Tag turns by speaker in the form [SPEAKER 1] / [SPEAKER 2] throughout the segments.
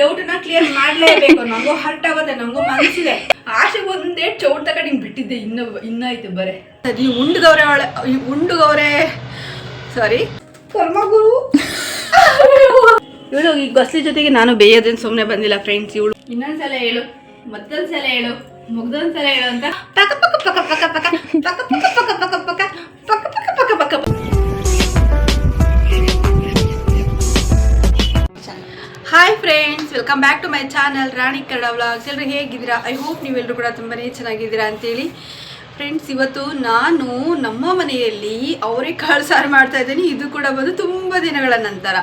[SPEAKER 1] ಡೌಟ್ನ clear ಮಾಡಲೇಬೇಕು ನಂಗೂ hurt ಆಗುತ್ತೆ ನಂಗೂ ಮನಸ್ಸಿದೆ ಆಶೆ ಒಂದೇ ಚೌಟ್ ತಗೊಂಡು ಹಿಂಗೆ ಬಿಟ್ಟಿದ್ದೆ ಇನ್ನು ಇನ್ನಾಯ್ತು ಬರೇ ಸರಿ ಉಂಡುಗೌರೆ ಒಳ ಉಂಡುಗೌರೆ ಉಂಡುಗವ್ರೆ ಸಾರಿ ಕರ್ಮಗುರು ಇವಳು ಈ ಗಸ್ಲಿ ಜೊತೆಗೆ ನಾನು ಬೇಯೋದೇನು ಸುಮ್ಮನೆ ಬಂದಿಲ್ಲ ಫ್ರೆಂಡ್ಸ್ ಇವಳು ಇನ್ನೊಂದ್ಸಲ ಹೇಳು ಮತ್ತೊಂದ್ಸಲ ಹೇಳು ಮುಗ್ದೊಂದ್ಸಲ ಹೇಳು ಅಂತ ಪಕ್ಕ ಪಕ್ಕ ಪಕ್ಕ ಪಕ್ಕ ಪಕ್ಕ ಪಕ್ಕ ಪಕ್ಕ ಪಕ್ಕ ಪಕ್ಕ ಪಕ್ಕ ಪಕ್ಕ ಪಕ್ಕ ಪಕ್ಕ ಪಕ್ಕ hi friends welcome back to my channel Rani Kannada vlogs ಎಲ್ಲರೂ ಹೇಗಿದ್ದೀರಾ? ಐ ಹೋಪ್ ನೀವೆಲ್ಲರೂ ಕೂಡ ತುಂಬಾ ಚೆನ್ನಾಗಿದ್ದೀರಾ ಅಂತೇಳಿ. ಫ್ರೆಂಡ್ಸ್ ಇವತ್ತು ನಾನು ನಮ್ಮ ಮನೆಯಲ್ಲಿ ಅವರೆಕಾಳು ಸಾರು ಮಾಡ್ತಾ ಇದ್ದೀನಿ. ಇದು ಕೂಡ ಬಂದು ತುಂಬ ದಿನಗಳ ನಂತರ.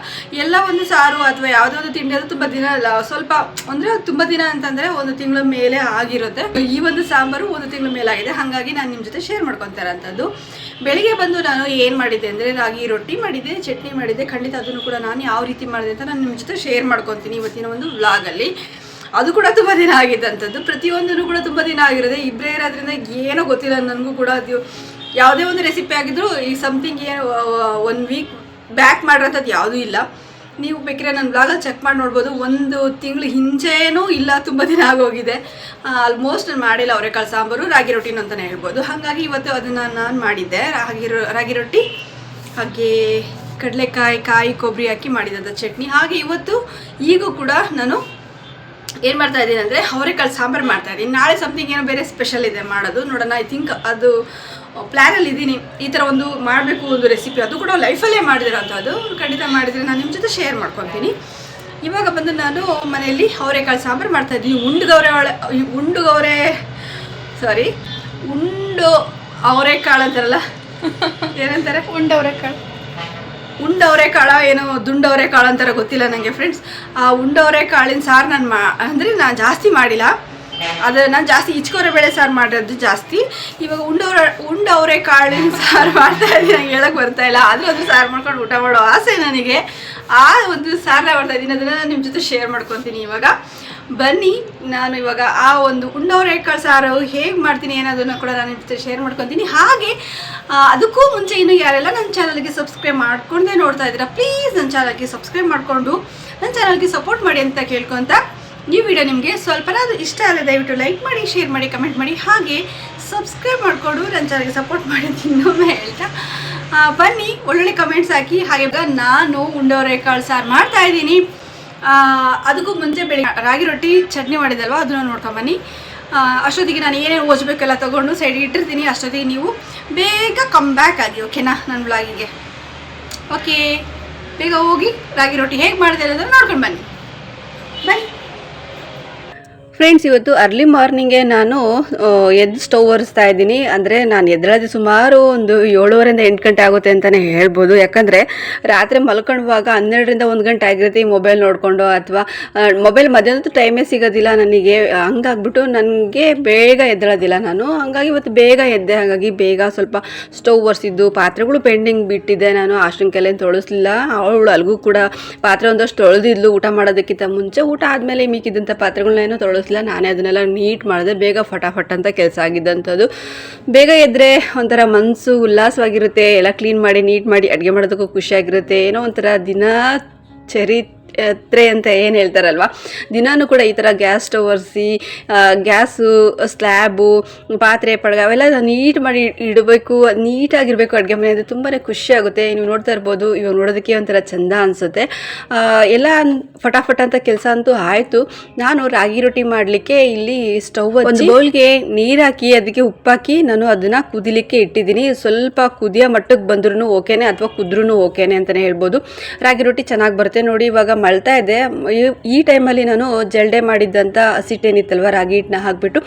[SPEAKER 1] ಎಲ್ಲ ಒಂದು ಸಾರು ಅಥವಾ ಯಾವುದೋ ಒಂದು ತಿಂಡಿ ಅದು ತುಂಬ ದಿನ ಅಲ್ಲ, ಸ್ವಲ್ಪ ಅಂದರೆ ತುಂಬ ದಿನ ಅಂತಂದರೆ ಒಂದು ತಿಂಗಳ ಮೇಲೆ ಆಗಿರುತ್ತೆ. ಈ ಒಂದು ಸಾಂಬಾರು ಒಂದು ತಿಂಗಳ ಮೇಲೆ ಆಗಿದೆ ಹಾಗಾಗಿ ನಾನು ನಿಮ್ಮ ಜೊತೆ ಶೇರ್ ಮಾಡ್ಕೊತಾರೆ ಇರೋಂಥದ್ದು. ಬೆಳಿಗ್ಗೆ ಬಂದು ನಾನು ಏನು ಮಾಡಿದ್ದೆ ಅಂದರೆ ರಾಗಿ ರೊಟ್ಟಿ ಮಾಡಿದ್ದೆ, ಚಟ್ನಿ ಮಾಡಿದ್ದೆ. ಖಂಡಿತ ಅದನ್ನು ಕೂಡ ನಾನು ಯಾವ ರೀತಿ ಮಾಡಿದೆ ಅಂತ ನಾನು ನಿಮ್ಮ ಜೊತೆ ಶೇರ್ ಮಾಡ್ಕೊತೀನಿ ಇವತ್ತಿನ ಒಂದು ವ್ಲಾಗಲ್ಲಿ ಅದು ಕೂಡ ತುಂಬ ದಿನ ಆಗಿದ್ದಂಥದ್ದು. ಪ್ರತಿಯೊಂದನ್ನು ಕೂಡ ತುಂಬ ದಿನ ಆಗಿರೋದೆ. ಇಬ್ಬರೇ ಇರೋದ್ರಿಂದ ಏನೋ ಗೊತ್ತಿಲ್ಲ. ನನಗೂ ಕೂಡ ಅದು ಯಾವುದೇ ಒಂದು ರೆಸಿಪಿ ಆಗಿದ್ರು ಈ ಸಮಥಿಂಗ್ ಏನು ಒನ್ ವೀಕ್ ಬ್ಯಾಕ್ ಮಾಡಿರೋಂಥದ್ದು ಯಾವುದೂ ಇಲ್ಲ. ನೀವು ಬೇಕಿದ್ರೆ ನನ್ನ ಬ್ಲಾಗಲ್ಲಿ ಚೆಕ್ ಮಾಡಿ ನೋಡ್ಬೋದು. ಒಂದು ತಿಂಗಳು ಹಿಂಚೆನೂ ಇಲ್ಲ, ತುಂಬ ದಿನ ಆಗೋಗಿದೆ. ಆಲ್ಮೋಸ್ಟ್ ನಾನು ಮಾಡಿಲ್ಲ ಅವರೆಕಾಳು ಸಾಂಬಾರು, ರಾಗಿ ರೊಟ್ಟಿನೂ ಅಂತಲೇ ಹೇಳ್ಬೋದು. ಹಾಗಾಗಿ ಇವತ್ತು ಅದನ್ನು ನಾನು ಮಾಡಿದ್ದೆ. ರಾಗಿ ರಾಗಿ ರೊಟ್ಟಿ, ಹಾಗೆ ಕಡಲೆಕಾಯಿ, ಕಾಯಿ ಕೊಬ್ಬರಿ ಹಾಕಿ ಮಾಡಿದಂಥ ಚಟ್ನಿ. ಹಾಗೆ ಇವತ್ತು ಈಗೂ ಕೂಡ ನಾನು ಏನು ಮಾಡ್ತಾ ಇದ್ದೀನಿ ಅಂದರೆ ಅವರೆಕಾಳು ಸಾಂಬಾರು ಮಾಡ್ತಾ ಇದ್ದೀನಿ. ನಾಳೆ ಸಮಥಿಂಗ್ ಏನೋ ಬೇರೆ ಸ್ಪೆಷಲ್ ಇದೆ ಮಾಡೋದು. ನೋಡೋಣ ಐ ಥಿಂಕ್ ಅದು ಪ್ಲ್ಯಾನಲ್ಲಿ ಇದ್ದೀನಿ. ಈ ಥರ ಒಂದು ಮಾಡಬೇಕು ಒಂದು ರೆಸಿಪಿ ಅದು ಕೂಡ ಲೈಫಲ್ಲೇ ಮಾಡಿದಿರೋಂಥದ್ದು. ಖಂಡಿತ ಮಾಡಿದರೆ ನಾನು ನಿಮ್ಮ ಜೊತೆ ಶೇರ್ ಮಾಡ್ಕೊತೀನಿ. ಇವಾಗ ಬಂದು ನಾನು ಮನೆಯಲ್ಲಿ ಅವರೆಕಾಳು ಸಾಂಬಾರು ಮಾಡ್ತಾ ಇದ್ದೀನಿ. ಉಂಡುಗೌರೆ ಒಳ ಈ ಉಂಡುಗವ್ರೆ ಸಾರಿ ಉಂಡು ಅವರೆಕಾಳು ಅಂತಾರಲ್ಲ? ಏನಂತಾರೆ?
[SPEAKER 2] ಉಂಡವರೆಕಾಳು
[SPEAKER 1] ಉಂಡವರೆ ಕಾಳ ಏನೋ ದುಂಡವರೆ ಕಾಳು ಅಂತಾರ ಗೊತ್ತಿಲ್ಲ ನನಗೆ ಫ್ರೆಂಡ್ಸ್ ಆ ಉಂಡವರೆ ಕಾಳಿನ ಸಾರು ನಾನು ಮಾ ಅಂದರೆ ನಾನು ಜಾಸ್ತಿ ಮಾಡಿಲ್ಲ. ಅದು ನಾನು ಜಾಸ್ತಿ ಇಚ್ಕೋರೆ ಬೇಳೆ ಸಾರು ಮಾಡಿರೋದು ಜಾಸ್ತಿ. ಇವಾಗ ಉಂಡವ್ರ ಉಂಡವ್ರೆ ಕಾಳಿನ ಸಾರು ಮಾಡ್ತಾ ಇದ್ದೀನಿ, ನಂಗೆ ಹೇಳಕ್ಕೆ ಬರ್ತಾ ಇಲ್ಲ. ಆದರೂ ಅದು ಸಾರು ಮಾಡ್ಕೊಂಡು ಊಟ ಮಾಡೋ ಆಸೆ ನನಗೆ. ಆ ಒಂದು ಸಾರನ್ನ ಮಾಡ್ತಾ ಇದ್ದೀನಿ, ಅದನ್ನು ನಾನು ನಿಮ್ಮ ಜೊತೆ ಶೇರ್ ಮಾಡ್ಕೊತೀನಿ ಇವಾಗ. ಬನ್ನಿ, ನಾನು ಇವಾಗ ಆ ಒಂದು ಉಂಡವರೆಕಾಳು ಸಾರು ಹೇಗೆ ಮಾಡ್ತೀನಿ ಅನ್ನೋದನ್ನು ಕೂಡ ನಾನು ನಿಮ್ಮ ಜೊತೆ ಶೇರ್ ಮಾಡ್ಕೊತೀನಿ. ಹಾಗೆ ಅದಕ್ಕೂ ಮುಂಚೆ ಇನ್ನು ಯಾರೆಲ್ಲ ನನ್ನ ಚಾನಲ್ಗೆ ಸಬ್ಸ್ಕ್ರೈಬ್ ಮಾಡ್ಕೊಂಡೇ ನೋಡ್ತಾ ಇದ್ದೀರಾ ಪ್ಲೀಸ್ ನನ್ನ ಚಾನಲ್ಗೆ ಸಬ್ಸ್ಕ್ರೈಬ್ ಮಾಡಿಕೊಂಡು ನನ್ನ ಚಾನಲ್ಗೆ ಸಪೋರ್ಟ್ ಮಾಡಿ ಅಂತ ಕೇಳ್ಕೊತ ಈ ವಿಡಿಯೋ ನಿಮಗೆ ಸ್ವಲ್ಪನಾದರೂ ಇಷ್ಟ ಆದರೆ ದಯವಿಟ್ಟು ಲೈಕ್ ಮಾಡಿ, ಶೇರ್ ಮಾಡಿ, ಕಮೆಂಟ್ ಮಾಡಿ, ಹಾಗೆ ಸಬ್ಸ್ಕ್ರೈಬ್ ಮಾಡಿಕೊಂಡು ನನ್ನ ಚಾನಲ್ಗೆ ಸಪೋರ್ಟ್ ಮಾಡಿ ಇನ್ನೊಮ್ಮೆ ಹೇಳ್ತಾ ಬನ್ನಿ, ಒಳ್ಳೊಳ್ಳೆ ಕಮೆಂಟ್ಸ್ ಹಾಕಿ. ಹಾಗೆ ನಾನು ಉಂಡವರೆಕಾಳು ಸಾರು ಮಾಡ್ತಾ ಇದ್ದೀನಿ. ಅದಕ್ಕೂ ಮುಂಚೆ ಬೆಳಿಗ್ಗೆ ರಾಗಿ ರೊಟ್ಟಿ ಚಟ್ನಿ ಮಾಡಿದಲ್ವ, ಅದನ್ನು ನೋಡ್ಕೊಂಬನ್ನಿ ಅಷ್ಟೊತ್ತಿಗೆ ನಾನು ಏನೇನು ಓದಬೇಕೆಲ್ಲ ತೊಗೊಂಡು ಸೈಡ್ ಇಟ್ಟಿರ್ತೀನಿ. ಅಷ್ಟೊತ್ತಿಗೆ ನೀವು ಬೇಗ ಕಮ್ ಬ್ಯಾಕ್ ಆಗಿ ಓಕೆನಾ ನನ್ನ ಬ್ಲಾಗಿಗೆ ಓಕೆ ಬೇಗ ಹೋಗಿ ರಾಗಿ ರೊಟ್ಟಿ ಹೇಗೆ ಮಾಡಿದೆ ಅನ್ನೋದನ್ನು ನೋಡ್ಕೊಂಡು ಬನ್ನಿ. ಬನ್ನಿ. ಫ್ರೆಂಡ್ಸ್ ಇವತ್ತು ಅರ್ಲಿ ಮಾರ್ನಿಂಗೆ ನಾನು ಎದ್ದು ಸ್ಟವ್ ಒರೆಸ್ತಾ ಇದ್ದೀನಿ. ಅಂದರೆ ನಾನು ಎದ್ದೇಳೋದು ಸುಮಾರು ಒಂದು ಏಳುವರೆಯಿಂದ ಎಂಟು ಗಂಟೆ ಆಗುತ್ತೆ ಅಂತಲೇ ಹೇಳ್ಬೋದು. ಯಾಕಂದರೆ ರಾತ್ರಿ ಮಲ್ಕೊಳ್ಳುವಾಗ ಹನ್ನೆರಡರಿಂದ ಒಂದು ಗಂಟೆ ಆಗಿರುತ್ತೆ ಈ ಮೊಬೈಲ್ ನೋಡಿಕೊಂಡು. ಅಥವಾ ಮೊಬೈಲ್ ಮಧ್ಯಾಹ್ನದ ಟೈಮೇ ಸಿಗೋದಿಲ್ಲ ನನಗೆ. ಹಂಗಾಗ್ಬಿಟ್ಟು ನನಗೆ ಬೇಗ ಎದ್ದೇಳೋದಿಲ್ಲ ನಾನು. ಹಂಗಾಗಿ ಇವತ್ತು ಬೇಗ ಎದ್ದೆ. ಹಾಗಾಗಿ ಬೇಗ ಸ್ವಲ್ಪ ಸ್ಟವ್ ಒರೆಸಿದ್ದು, ಪಾತ್ರೆಗಳು ಪೆಂಡಿಂಗ್ ಬಿಟ್ಟಿದ್ದೆ ನಾನು. ಅಷ್ಟೊಂಕೆಲ್ಲ ತೊಳಸ್ಲಿಲ್ಲ. ಅವಳು ಅಲ್ಗೂ ಕೂಡ ಪಾತ್ರೆ ಒಂದಷ್ಟು ತೊಳೆದಿದ್ಲು ಊಟ ಮಾಡೋದಕ್ಕಿಂತ ಮುಂಚೆ. ಊಟ ಆದಮೇಲೆ ಮಿಕ್ಕಿದಂಥ ಪಾತ್ರೆಗಳನ್ನೇನೋ ತೊಳಸ್ಲಿಲ್ಲ ನಾನೇ ಅದನ್ನೆಲ್ಲ ನೀಟ್ ಮಾಡಿದೆ. ಬೇಗ ಫಟಾಫಟ್ ಅಂತ ಕೆಲಸ ಆಗಿದ್ದಂಥದ್ದು. ಬೇಗ ಎದ್ದರೆ ಒಂಥರ ಮನಸ್ಸು ಉಲ್ಲಾಸವಾಗಿರುತ್ತೆ. ಎಲ್ಲ ಕ್ಲೀನ್ ಮಾಡಿ ನೀಟ್ ಮಾಡಿ ಅಡುಗೆ ಮಾಡೋದಕ್ಕೂ ಖುಷಿಯಾಗಿರುತ್ತೆ. ಏನೋ ಒಂಥರ ದಿನ ಚರಿತ್ರೆ ಅಂತ ಏನು ಹೇಳ್ತಾರಲ್ವ? ದಿನಾನು ಕೂಡ ಈ ಥರ ಗ್ಯಾಸ್ ಸ್ಟವ್ ಒರೆಸಿ ಗ್ಯಾಸು ಸ್ಲ್ಯಾಬು ಪಾತ್ರೆ, ಪಡ್ಗ ಅವೆಲ್ಲ ನೀಟ್ ಮಾಡಿ ಇಡಬೇಕು, ನೀಟಾಗಿರಬೇಕು ಅಡುಗೆ ಮನೆ ಅಂದರೆ ತುಂಬಾ ಖುಷಿ ಆಗುತ್ತೆ. ನೀವು ನೋಡ್ತಾ ಇರ್ಬೋದು, ಇವಾಗ ನೋಡೋದಕ್ಕೆ ಒಂಥರ ಚಂದ ಅನಿಸುತ್ತೆ. ಎಲ್ಲ ಫಟಾಫಟ ಅಂತ ಕೆಲಸ ಅಂತೂ ಆಯಿತು. ನಾನು ರಾಗಿ ರೊಟ್ಟಿ ಮಾಡಲಿಕ್ಕೆ ಇಲ್ಲಿ ಸ್ಟವ್ ಒಂದು ಬೌಲ್ಗೆ ನೀರು ಹಾಕಿ ಅದಕ್ಕೆ ಉಪ್ಪಾಕಿ ನಾನು ಅದನ್ನು ಕುದಿಲಿಕ್ಕೆ ಇಟ್ಟಿದ್ದೀನಿ. ಸ್ವಲ್ಪ ಕುದಿಯೋ ಮಟ್ಟಕ್ಕೆ ಬಂದ್ರೂ ಓಕೆನೆ, ಅಥವಾ ಕುದ್ರೂ ಓಕೆನೆ ಅಂತಲೇ ಹೇಳ್ಬೋದು. ರಾಗಿ ರೊಟ್ಟಿ ಚೆನ್ನಾಗಿ ಬರುತ್ತೆ ನೋಡಿ, ಇವಾಗ ಮಳ್ತಾ ಇದೆ. ಈ- ಟೈಮಲ್ಲಿ ನಾನು ಜಲ್ಡೆ ಮಾಡಿದ್ದಂಥ ಹಸಿಟ್ಟೇನಿತ್ತಲ್ವ, ರಾಗಿ ಹಿಟ್ಟನ್ನ ಹಾಕ್ಬಿಟ್ಟು